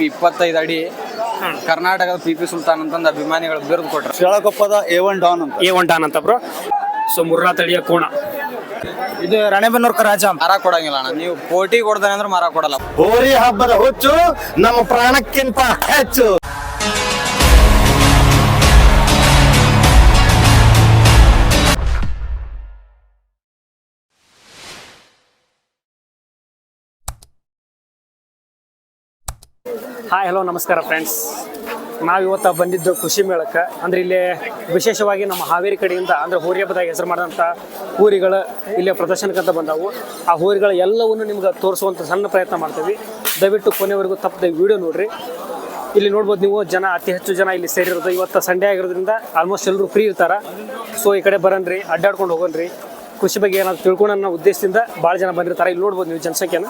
P ಇಪ್ಪತ್ತೈದು ಅಡಿ ಕರ್ನಾಟಕದ ಪಿ ಪಿ ಸುಲ್ತಾನ್ ಅಂತಂದು ಅಭಿಮಾನಿಗಳು ಬಿರುದು ಕೊಟ್ರು. ಶಿಳಕೊಪ್ಪದ ಎ ಒನ್ ಡಾನ್ ಅಂತ. ಎ ಒನ್ ಡಾನ್ ಅಂತ ಬ್ರೋ. ಸೊ ಮುರ್ರಾ ತಳಿಯ ಕೋಣ. ಇದು ರಾಣೆಬೆನ್ನೂರ್ಕ ರಾಜ ಮರ ಕೊಡಂಗಿಲ್ಲ ಅಣ್ಣ. ನೀವು ಪೋಟಿ ಕೊಡ್ದಾನೆ ಅಂದ್ರೆ ಮರ ಕೊಡಲ್ಲ. ಹೋರಿ ಹಬ್ಬದ ಹುಚ್ಚು ನಮ್ಮ ಪ್ರಾಣಕ್ಕಿಂತ ಹೆಚ್ಚು. ಹಾಯ್ ಹಲೋ ನಮಸ್ಕಾರ ಫ್ರೆಂಡ್ಸ್ ನಾವು ಇವತ್ತು ಬಂದಿದ್ದು ಖುಷಿ ಮೇಳಕ್ಕೆ. ಅಂದ್ರೆ ಇಲ್ಲಿ ವಿಶೇಷವಾಗಿ ನಮ್ಮ ಹಾವೇರಿ ಕಡೆಯಿಂದ, ಅಂದ್ರೆ ಹೋರಿ ಹಬ್ಬದಾಗ ಹೆಸರು ಮಾಡಿದಂಥ ಊರಿಗಳು ಇಲ್ಲಿ ಪ್ರದರ್ಶನಕ್ಕಂತ ಬಂದವು. ಆ ಊರಿಗಳ ಎಲ್ಲವನ್ನು ನಿಮ್ಗೆ ತೋರಿಸುವಂಥ ಸಣ್ಣ ಪ್ರಯತ್ನ ಮಾಡ್ತೀವಿ. ದಯವಿಟ್ಟು ಕೊನೆವರೆಗೂ ತಪ್ಪದೆ ವಿಡಿಯೋ ನೋಡಿರಿ. ಇಲ್ಲಿ ನೋಡ್ಬೋದು ನೀವು, ಜನ ಅತಿ ಹೆಚ್ಚು ಜನ ಇಲ್ಲಿ ಸೇರಿರೋದು. ಇವತ್ತು ಸಂಡೇ ಆಗಿರೋದ್ರಿಂದ ಆಲ್ಮೋಸ್ಟ್ ಎಲ್ಲರೂ ಫ್ರೀ ಇರ್ತಾರೆ. ಸೊ ಈ ಕಡೆ ಬರನ್ರಿ ಅಡ್ಡಾಡ್ಕೊಂಡು ಹೋಗೋನ್ರಿ ಖುಷಿ ಬಗ್ಗೆ ಏನಾದ್ರು ತಿಳ್ಕೊಂಡು ಅನ್ನೋ ಉದ್ದೇಶದಿಂದ ಭಾಳ ಜನ ಬಂದಿರ್ತಾರೆ. ಇಲ್ಲಿ ನೋಡ್ಬೋದು ನೀವು ಜನಸಂಖ್ಯೆನ.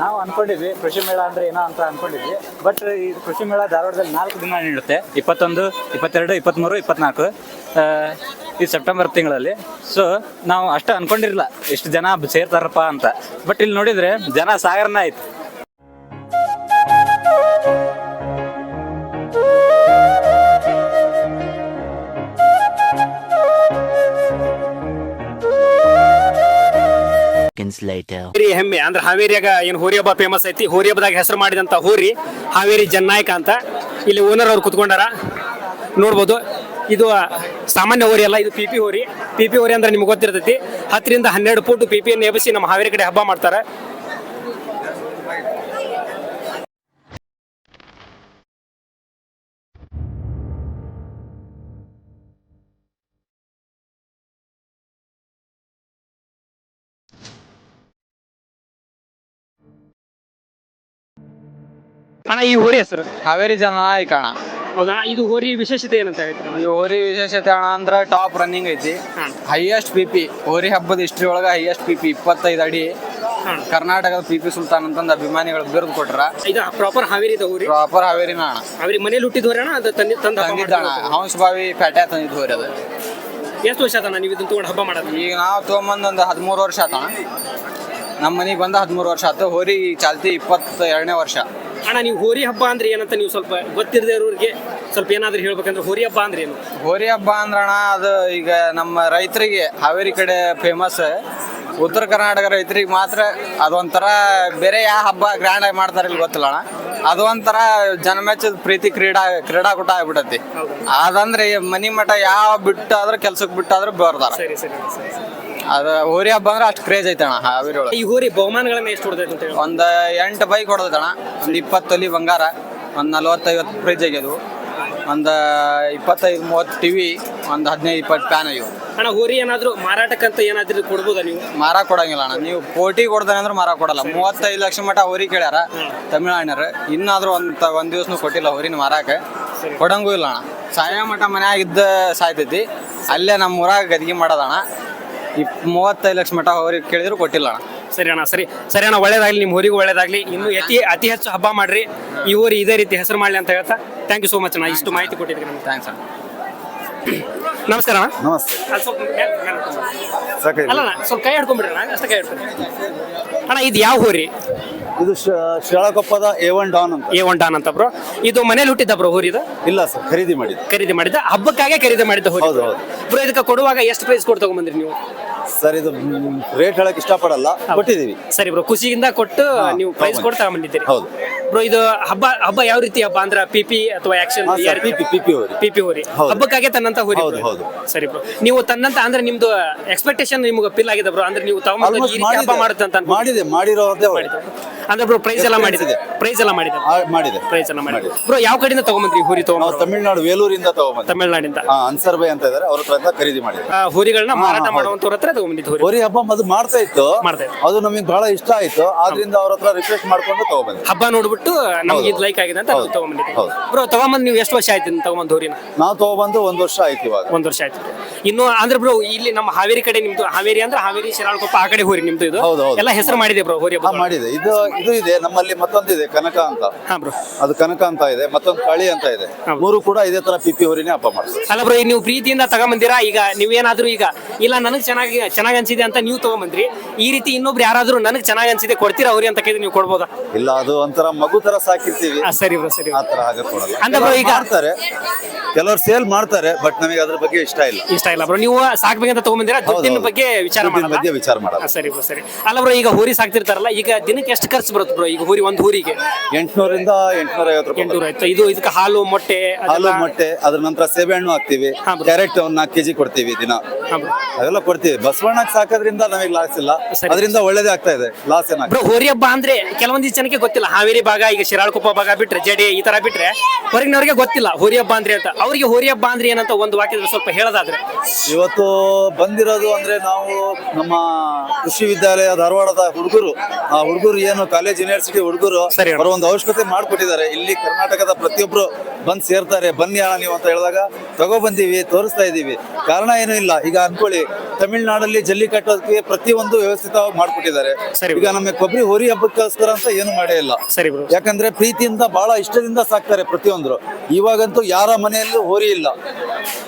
ನಾವು ಅನ್ಕೊಂಡಿದ್ವಿ, ಕೃಷಿ ಮೇಳ ಅಂದ್ರೆ ಏನೋ ಅಂತ ಅನ್ಕೊಂಡಿದ್ವಿ. ಬಟ್ ಈ ಕೃಷಿ ಮೇಳ ಧಾರವಾಡದಲ್ಲಿ ನಾಲ್ಕು ದಿನ ನೀಡುತ್ತೆ ಇಪ್ಪತ್ತೊಂದು, ಇಪ್ಪತ್ತೆರಡು, ಇಪ್ಪತ್ತ್ಮೂರು ಇಪ್ಪತ್ನಾಲ್ಕು ಈ ಸೆಪ್ಟೆಂಬರ್ ತಿಂಗಳಲ್ಲಿ. ಸೊ ನಾವು ಅಷ್ಟು ಅನ್ಕೊಂಡಿರಲಿಲ್ಲ ಎಷ್ಟು ಜನ ಸೇರ್ತಾರಪ್ಪ ಅಂತ. ಬಟ್ ಇಲ್ಲಿ ನೋಡಿದ್ರೆ ಜನ ಸಾಗರನ ಆಯ್ತು. Later. ಹಾವೇರಿ ಹೆಮ್ಮೆ ಅಂದ್ರೆ ಹಾವೇರಿಯಾಗ ಏನು ಹೋರಿ ಹಬ್ಬ ಫೇಮಸ್ ಐತಿ ಹೋರಿ ಹಬ್ಬದಾಗ ಹೆಸರು ಮಾಡಿದಂತ ಹೋರಿ ಹಾವೇರಿ ಜನ್ನಾಯಕ ಅಂತ. ಇಲ್ಲಿ ಓನರ್ ಅವ್ರು ಕುತ್ಕೊಂಡಾರ. ನೋಡ್ಬೋದು. ಇದು ಸಾಮಾನ್ಯ ಹೋರಿ ಅಲ್ಲ, ಇದು ಪಿ ಪಿ ಹೋರಿ. ಪಿ ಪಿ ಹೋರಿ ಅಂದ್ರೆ ನಿಮ್ಗೆ ಗೊತ್ತಿರ್ತೈತಿ. ಹತ್ತರಿಂದ ಹನ್ನೆರಡು ಫೂಟ್ ಪಿ ಪಿಯನ್ನು ಎಬ್ಬಿಸಿ ನಮ್ಮ ಹಾವೇರಿ ಕಡೆ ಹಬ್ಬ ಮಾಡ್ತಾರೆ. ಅಣ್ಣ ಈ ಹೋರಿ ಹೆಸರು? ಹಾವೇರಿ ಜನ ಕಾಣ ಹೌದಾ? ಇದು ಹೋರಿ ವಿಶೇಷತೆ ಏನಂತ ಹೇಳ್ತೀರಾ? ಈ ಹೋರಿ ವಿಶೇಷತೆ ಅಣ್ಣ ಅಂದ್ರ ಟಾಪ್ ರನ್ನಿಂಗ್ ಐತಿ. ಹೈಯೆಸ್ಟ್ ಪಿ ಪಿ ಹೋರಿ ಹಬ್ಬದ ಹಿಸ್ಟ್ರಿ ಒಳಗ ಹೈಯೆಸ್ಟ್ ಪಿ ಪಿ ಇಪ್ಪತ್ತೈದು ಅಡಿ. ಕರ್ನಾಟಕದ ಪಿ ಪಿ ಸುಲ್ತಾನ್ ಅಂತಂದ ಅಭಿಮಾನಿಗಳು ಬಿರುದು ಕೊಟ್ರ. ಇದು ಪ್ರಾಪರ್ ಹಾವೇರಿ ಇದೆ ಹೋರಿ? ಪ್ರಾಪರ್ ಹಾವೇರಿನ ಅಣ್ಣ. ಅವ್ರಿಗೆ ಮನೇಲಿ ಹುಟ್ಟಿದ್ವರ ಅಣ್ಣ ಅದು ತಂದೆ ತಂದ ತಂದಿದ್ದಣ ಹಂಸ ಬಾವಿ ಪೇಟೆ ತಂದಿದ್ದು ಹೋರಿ ಅದು. ಎಷ್ಟು ವರ್ಷ ಆತಣ್ಣ ನೀವು ಇದನ್ನ ತಗೊಂಡು ಹಬ್ಬ ಮಾಡೋದು? ಈಗ ನಾವು ತೊಗೊಂಬಂದು ಒಂದು ಹದಿಮೂರು ವರ್ಷ ಆತಣ ನಮ್ಮ ಮನೆಗೆ ಬಂದ ಹದಿಮೂರು ವರ್ಷ ಆತು. ಹೋರಿ ಚಾಲ್ತಿ ಇಪ್ಪತ್ತ ಎರಡನೇ ವರ್ಷ. ಅಣ್ಣ ನೀವು ಹೋರಿ ಹಬ್ಬ ಅಂದ್ರೆ ಏನಂತ ನೀವು ಸ್ವಲ್ಪ ಗೊತ್ತಿರದೇ ಇರೋರಿಗೆ ಸ್ವಲ್ಪ ಏನಾದ್ರೂ ಹೇಳ್ಬೇಕಂದ್ರೆ ಹೋರಿ ಹಬ್ಬ ಅಂದ್ರೆ ಏನು? ಹೋರಿ ಹಬ್ಬ ಅಂದ್ರಣ ಅದು ಈಗ ನಮ್ಮ ರೈತರಿಗೆ ಹಾವೇರಿ ಕಡೆ ಫೇಮಸ್ ಉತ್ತರ ಕರ್ನಾಟಕ ರೈತರಿಗೆ ಮಾತ್ರ ಅದೊಂಥರ ಬೇರೆ ಯಾವ ಹಬ್ಬ ಗ್ರ್ಯಾಂಡ್ ಆಗಿ ಮಾಡ್ತಾರೆ ಇಲ್ಲಿ ಗೊತ್ತಿಲ್ಲ ಅಣ್ಣ. ಅದು ಒಂಥರ ಜನಮೆಚ್ಚದ ಪ್ರೀತಿ ಕ್ರೀಡಾ ಕ್ರೀಡಾಕೂಟ ಆಗ್ಬಿಟ್ಟತಿ ಅದಂದ್ರೆ ಮನಿ ಮಠ ಯಾವ ಬಿಟ್ಟಾದ್ರೂ ಕೆಲ್ಸಕ್ಕೆ ಬಿಟ್ಟಾದ್ರೂ ಬರ್ತಾರ. ಅದು ಹೋರಿ ಹಬ್ಬ ಅಂದ್ರೆ ಅಷ್ಟು ಕ್ರೇಜ್ ಐತಣ ಹಾವೇರಿ ಒಳಗೆ. ಈ ಹೋರಿ ಬಹುಮಾನಗಳನ್ನ ಎಷ್ಟು ಹೊಡೆದೈತೆ ಅಂತ ಹೇಳಿ. ಒಂದು ಎಂಟು ಬೈಕ್ ಹೊಡೆದಣ ಒಂದು ಇಪ್ಪತ್ತು ತೊಲಿ ಬಂಗಾರ ಒಂದು ನಲ್ವತ್ತೈವತ್ತು ಫ್ರಿಜ್ ಆಗ್ಯದು ಒಂದು ಇಪ್ಪತ್ತೈದು ಮೂವತ್ತು ಟಿವಿ ಒಂದು ಹದಿನೈದು ಇಪ್ಪತ್ತು ಪ್ಯಾನ್ ಇವು. ಅಣ್ಣ ಹೋರಿ ಏನಾದ್ರು ಮಾರಾಟಕ್ಕಂತ ಏನಾದ್ರೂ ಕೊಡ್ಬೋದಾ ನೀವು? ಮಾರ ಕೊಡಂಗಿಲ್ಲ ಅಣ್ಣ ನೀವು ಕೋಟಿ ಕೊಡ್ತಾನೆ ಅಂದ್ರೆ ಮಾರ ಕೊಡಲ್ಲ. ಮೂವತ್ತೈದು ಲಕ್ಷ ಮಟ ಹೋರಿ ಕೇಳ್ಯಾರ ತಮಿಳ್ನಾಡಿನರು ಇನ್ನಾದ್ರೂ ಒಂದ್ ಒಂದು ದಿವಸನು ಕೊಟ್ಟಿಲ್ಲ ಹೋರಿನ ಮಾರಾಕ. ಕೊಡಂಗೂ ಇಲ್ಲ ಅಣ್ಣ. ಸಾಯ ಮಠ ಮನ್ಯಾಗ ಇದ್ದ ಸಾಯ್ತೈತಿ. ಅಲ್ಲೇ ನಮ್ಮ ಊರಾಗ ಗದ್ಗಿ ಮಾಡೋದಣ್ಣ ಇಪ್ ಮೂವತ್ತೈದು ಲಕ್ಷ ಮಠ ಅವ್ರಿಗೆ ಕೇಳಿದ್ರು ಕೊಟ್ಟಿಲ್ಲ ಅಣ್ಣ. ಸರಿ ಅಣ್ಣ ಸರಿ. ಸರಿ ಅಣ್ಣ ಒಳ್ಳೇದಾಗ್ಲಿ ನಿಮ್ಮ ಊರಿಗೂ ಒಳ್ಳೇದಾಗ್ಲಿ. ಇನ್ನು ಅತಿ ಅತಿ ಹೆಚ್ಚು ಹಬ್ಬ ಮಾಡ್ರಿ. ಈ ಊರು ಇದೇ ರೀತಿ ಹೆಸರು ಮಾಡಲಿ ಅಂತ ಹೇಳ್ತಾ ಥ್ಯಾಂಕ್ ಯು ಸೋ ಮಚ್ ಅಣ್ಣ. ಇಷ್ಟು ಮಾಹಿತಿ ಕೊಟ್ಟಿದ್ರಿ ನಮ್ಗೆ. ಥ್ಯಾಂಕ್ಸ್ ಅಣ್ಣ. ನಮಸ್ಕಾರ ಅಣ್ಣ. ನಮಸ್ತೆ. ಅಲ್ಲಿ ಸ್ವಲ್ಪ ಮ್ಯಾಲ್- ಮ್ಯಾಲ್ ಹಿಡ್ಕೊಂಡ್ಬಿಡಿ. ಸಾಕಾಗಿ ಅಲ್ಲ ಅಣ್ಣ ಸ್ವಲ್ಪ ಕೈ ಹಿಡ್ಕೊಂಡ್ಬಿಡ್ರಿ ಅಣ್ಣ. ಅಷ್ಟೇ ಕೈ ಹಿಡ್ಕೊಂಡು ಅಣ್ಣ ಇದು ಯಾವ ಹೋರಿ ಇದು ಶಿರಾಳಕೊಪ್ಪದ ಎ ಒನ್ ಡಾನ್ ಅಂತ. ಎ ಒನ್ ಡಾನ್ ಅಂತ ಬ್ರೋ. ಇದು ಮನೇಲಿ ಹುಟ್ಟಿದ್ದ ಬ್ರೋ ಹುರಿದ ಇಲ್ಲ ಸರ್ ಖರೀದಿ ಮಾಡಿದ್ದು. ಖರೀದಿ ಮಾಡಿದ ಹಬ್ಬಕ್ಕಾಗೆ ಖರೀದಿ ಮಾಡಿದ್ದ ಹೋರಿ ಹೌದು, ಹೌದು. ಬ್ರೋ ಇದಕ್ಕೆ ಕೊಡುವಾಗ ಎಷ್ಟು ಪ್ರೈಸ್ ಕೊಡ್ ತಗೊಂಬಂದ್ರಿ ನೀವು? ಸರ್ ಇದು ರೇಟ್ ಹೇಳಕ್ ಇಷ್ಟಪಡಲ್ಲ ಕೊಟ್ಟಿದ್ದೀವಿ. ಸರಿ ಬ್ರೋ ಖುಷಿಯಿಂದ ಕೊಟ್ಟು ನೀವು ಪ್ರೈಸ್ ಕೊಡ್ತಾ ಕೊಟ್ಟು ತಗೊಂಬಂದಿದ್ದೀರಿ. ಹೌದು. ಬ್ರೋ ಇದು ಹಬ್ಬ ಹಬ್ಬ ಯಾವ ರೀತಿ ಹಬ್ಬ? ಅಂದ್ರೆ ಪಿ ಪಿ ಅಥವಾ action PP sir, PP, PP ಹೋರಿ. ಪಿಪಿ ಹೋರಿ ಹೌದು. ಹಬ್ಬಕ್ಕಾಗೆ ತನ್ನಂತ ಹೋರಿ ಹೌದು. ಹೌದು. ಸರಿ ಬ್ರೋ. ನೀವು ತನ್ನಂತ ಅಂದ್ರೆ ನಿಮ್ದು ಎಕ್ಸ್ಪೆಕ್ಟೇಷನ್ ನಿಮ್ಗೆ ಫಿಲ್ ಆಗಿದೆ ಬ್ರೋ. ಅಂದ್ರೆ ನೀವು ತಗೊಂಬಂದು ಈ ಆಲ್ಮೋಸ್ಟ್ ರೀತಿ ಹಬ್ಬ ಮಾಡುತ್ತೆ ಅಂತ ಅನ್ಕೊಂಡು ಮಾಡಿದೆ ಮಾಡಿರೋದೇ ಹೋರಿ. ಅಂದ್ರೆ ಬ್ರೋ ಪ್ರೈಸ್ ಎಲ್ಲ ಮಾಡಿದೆ ಪ್ರೈಸ್ ಎಲ್ಲ ಮಾಡಿದೆ ಆ, ಮಾಡಿದೆ. ಪ್ರೈಸ್ ಎಲ್ಲ ಮಾಡಿದೆ. ಬ್ರೋ ಯಾವ ಕಡೆಯಿಂದ ತಗೊಂಬಂದ್ರಿ ಹುರಿ ನಾವು ತಗೊಂಡ್ ತಮಿಳ್ನಾಡು ವೇಲೂರಿಂದ ತಗೊಂಬಂದ ತಮಿಳ್ನಾಡಿಂದ. ಅನ್ಸರ್ ಬೈ ಅಂತ ಇದಾರೆ. ಅವ್ರ ಹತ್ರ ಖರೀದಿ ಮಾಡಿದೆ ಆ, ಹೋರಿಗಳನ್ನ ಮಾರಾಟ ಹೌದು. ಮಾಡುವಂತವ್ರ ಹತ್ರ ತಗೊಂಬಂದಿದ್ದು ಹೋರಿ. ಹೋರಿ ಹಬ್ಬ ಅದು ಮಾಡ್ತಾ ಇತ್ತು. ಮಾಡ್ತಾ ಇತ್ತು. ಅದು ನಮಗೆ ಬಹಳ ಇಷ್ಟ ಆಯ್ತು. ಆದ್ರಿಂದ ಅವ್ರ ಹತ್ರ ರಿಕ್ವೆಸ್ಟ್ ಮಾಡ್ಕೊಂಡು ತಗೊಬಂದೆ ಹಬ್ಬ ನೋಡ್ಬಿಟ್ಟು ನಮ್ಗೆ ಹೌದು. ಇದು ಲೈಕ್ ಆಗಿದೆ ಅಂತ ಹೌದು. ತಗೊಂಬಂದಿದ್ದೀವಿ ಹೌದು. ಬ್ರೋ ತಗೊಂಬಂದ್ ನೀವು ಎಷ್ಟು ವರ್ಷ ಆಯ್ತು ತಗೊಂಬಂದ್ ಹುರಿನ? ನಾವು ತಗೊಬಂದು ಒಂದ್ ವರ್ಷ ಆಯ್ತು ಇವಾಗ. ಒಂದ್ ವರ್ಷ ಆಯ್ತು. ಇನ್ನು ಅಂದ್ರೆ ಬ್ರೋ ಇಲ್ಲಿ ನಮ್ಮ ಹಾವೇರಿ ಕಡೆ ನಿಮ್ದು ಹಾವೇರಿ ಅಂದ್ರೆ ಹಾವೇರಿ ಶಿರಾಳಕೊಪ್ಪ ಆ ಕಡೆ ಹೋರಿ ನಿಮ್ದು ಇದು? ಹೌದು, ಹೌದು. ಎಲ್ಲ ಹೆಸರು ಮಾಡಿದೆ ಬ್ರೋ ಹೋರಿ ಹಾ ಹಬ್ಬ ಮಾಡಿದೆ. ಇದು ಇದು ಇದೆ ನಮ್ಮಲ್ಲಿ ಮತ್ತೊಂದು ಇದೆ ಕನಕ ಅಂತ. ಹಾ ಬ್ರೋ ಅದು ಕನಕ ಅಂತ ಇದೆ ಮತ್ತೊಂದು ಕಳಿ ಅಂತ ಇದೆ. ಮೂರು ಕೂಡ ಇದೇ ತರ ಪಿಪಿ ಹೊರಿನೇ ಹಬ್ಬ ಮಾಡ್ತಾರೆ. ಅಲ್ಲ ಬ್ರೋ ನೀವು ಪ್ರೀತಿಯಿಂದ ತಗೊಂಬಂದಿರಾ? ಈಗ ನೀವೇನಾದ್ರೂ ಈಗ ಇಲ್ಲ ನನಗೆ ಚೆನ್ನಾಗಿ ಚೆನ್ನಾಗಿ ಅನ್ಸಿದೆ ಅಂತ ನೀವು ತಗೊಂಬಂದ್ರಿ. ಈ ರೀತಿ ಇನ್ನೊಬ್ರು ಯಾರಾದ್ರೂ ನನಗೆ ಚೆನ್ನಾಗಿ ಅನ್ಸಿದೆ ಕೊಡ್ತೀರಾ ಅವ್ರಿ ಅಂತ ಕೇಳಿ ನೀವು ಕೊಡ್ಬೋದಾ? ಇಲ್ಲ ಅದು ಒಂಥರ ಮಗು ತರ ಸಾಕಿರ್ತೀವಿ. ಆ, ಸರಿ ಬ್ರೋ ಸರಿ ಆ ತರ ಹಾಗೆ ಕೊಡಲ್ಲ ಅಂದ್ರೆ bro ಈಗ- ಮಾಡ್ತಾರೆ. ಕೆಲವರು ಸೇಲ್ ಮಾಡ್ತಾರೆ ಬಟ್ ನಮಗೆ ಅದ್ರ ಬಗ್ಗೆ ಇಷ್ಟ ಇಲ್ಲ. ಇಷ್ಟ ಇಲ್ಲ ಬ್ರೋ ನೀವು ಸಾಕ್ಬೇಕಂತ ತಗೊಂಬಂದಿರಾ? ದುಡ್ಡಿನ ಹೌದು. ಬಗ್ಗೆ ವಿಚಾರ ದುಡ್ಡಿನ ಮಾಡಲ್ಲ? ವಿಚಾರ ಮಾಡಲ್ಲ. ಆ, ಸರಿ ಬ್ರೋ ಸರಿ. ಅಲ್ಲ ಬ್ರೋ ಈಗ ಹೋರಿ ಸಾಕ್ತಿರ್ತಾರಲ್ಲ ಈಗ ದಿನಕ್ಕೆ ಎಷ್ಟು ಖರ್ಚು ಬರುತ್ತೆ ಬ್ರೋ ಈಗ ಹೂರಿ ಒಂದು ಹೋರಿಗೆ ಎಂಟ್ನೂರಿಂದ ಎಂಟ್ನೂರ ಐವತ್ತು ರೂಪಾಯಿ ಎಂಟುನೂರ ಆಯ್ತು ಇದು ಇದಕ್ಕೆ ಹಾಲು ಮೊಟ್ಟೆ ಹಾಲು ಮೊಟ್ಟೆ ಅದ್ರ ನಂತರ ಸೇಬೆ ಹಣ್ಣು ಹಾಕ್ತಿವಿ. ಹಾ. ಕ್ಯಾರೆಟ್ ಒಂದ್ ನಾಲ್ಕು ಕೆಜಿ ಕೊಡ್ತೀವಿ ದಿನ. ಅದೆಲ್ಲ bro. ಅವೆಲ್ಲ ಕೊಡ್ತೀವಿ. ಬಸವಣ್ಣಕ್ಕೆ ಸಾಕೋದ್ರಿಂದ ನಮಗೆ ಲಾಸ್ ಇಲ್ಲ. ಸರಿ. ಅದರಿಂದ ಒಳ್ಳೇದೇ ಆಗ್ತಾ ಇದೆ. ಲಾಸ್ ಏನಾಗ್ತದೆ ಬ್ರೋ ಹೋರಿ ಹಬ್ಬ ಅಂದ್ರೆ ಕೆಲವೊಂದಿಷ್ಟು ಜನಕ್ಕೆ ಗೊತ್ತಿಲ್ಲ. ಹಾವೇರಿ ಭಾಗ ಈಗ ಶಿರಾಳಕೊಪ್ಪ ಭಾಗ ಬಿಟ್ರೆ ಜಡೆ ಈ ತರ ಬಿಟ್ರೆ ಹೊರಗಿನವ್ರಿಗೆ ಗೊತ್ತಿಲ್ಲ ಹೋರಿ ಹಬ್ಬ ಅಂದ್ರೆ ಅಂತ. ಅವ್ರಿಗೆ ಹೋರಿ ಹಬ್ಬ ಅಂದ್ರೆ ಏನಂತ ಒಂದು ವಾಕ್ಯದಲ್ಲಿ ಸ್ವಲ್ಪ ಹೇಳೋದಾದ್ರೆ. ಇವತ್ತು ಬಂದಿರೋದು ಅಂದ್ರೆ ನಾವು ನಮ್ಮ ಕೃಷಿ ವಿದ್ಯಾಲಯ ಧಾರವಾಡದ ಹುಡುಗರು. ಆ ಹುಡುಗರು ಏನು ಕಾಲೇಜ್ ಯೂನಿವರ್ಸಿಟಿ ಹುಡುಗರು ಸರಿ ಅಣ್ಣ. ಅವರ ಒಂದು ಅವಶ್ಯಕತೆ ಮಾಡ್ಕೊಟ್ಟಿದ್ದಾರೆ. ಇಲ್ಲಿ ಕರ್ನಾಟಕದ ಪ್ರತಿಯೊಬ್ರು ಬಂದ್ ಸೇರ್ತಾರೆ. ಬನ್ನಿ ಅಣ್ಣ ನೀವು ಅಂತ ಹೇಳಿದಾಗ ತಗೊಬಂದೀವಿ ತೋರಿಸ್ತಾ ಇದೀವಿ. ಕಾರಣ ಏನು ಇಲ್ಲ. ಈಗ ಅನ್ಕೊಳ್ಳಿ ತಮಿಳ್ನಾಡಲ್ಲಿ ಜಲ್ಲಿ ಕಟ್ಟೋದಕ್ಕೆ ಪ್ರತಿಯೊಂದು ವ್ಯವಸ್ಥಿತವಾಗಿ ಮಾಡ್ಕೊಟ್ಟಿದ್ದಾರೆ. ಸರಿ. ಈಗ ನಮ್ಮ ಕೊಬ್ಬರಿ ಹೋರಿ ಹಬ್ಬಕ್ಕೋಸ್ಕರ ಅಂತ ಏನು ಮಾಡೇ ಇಲ್ಲ. ಸರಿ ಬ್ರೋ ಯಾಕಂದ್ರೆ ಪ್ರೀತಿಯಿಂದ ಬಹಳ ಇಷ್ಟದಿಂದ ಸಾಕ್ತಾರೆ ಪ್ರತಿಯೊಂದ್ರು. ಇವಾಗಂತೂ ಯಾರ ಮನೆಯಲ್ಲೂ ಹೋರಿ ಇಲ್ಲ.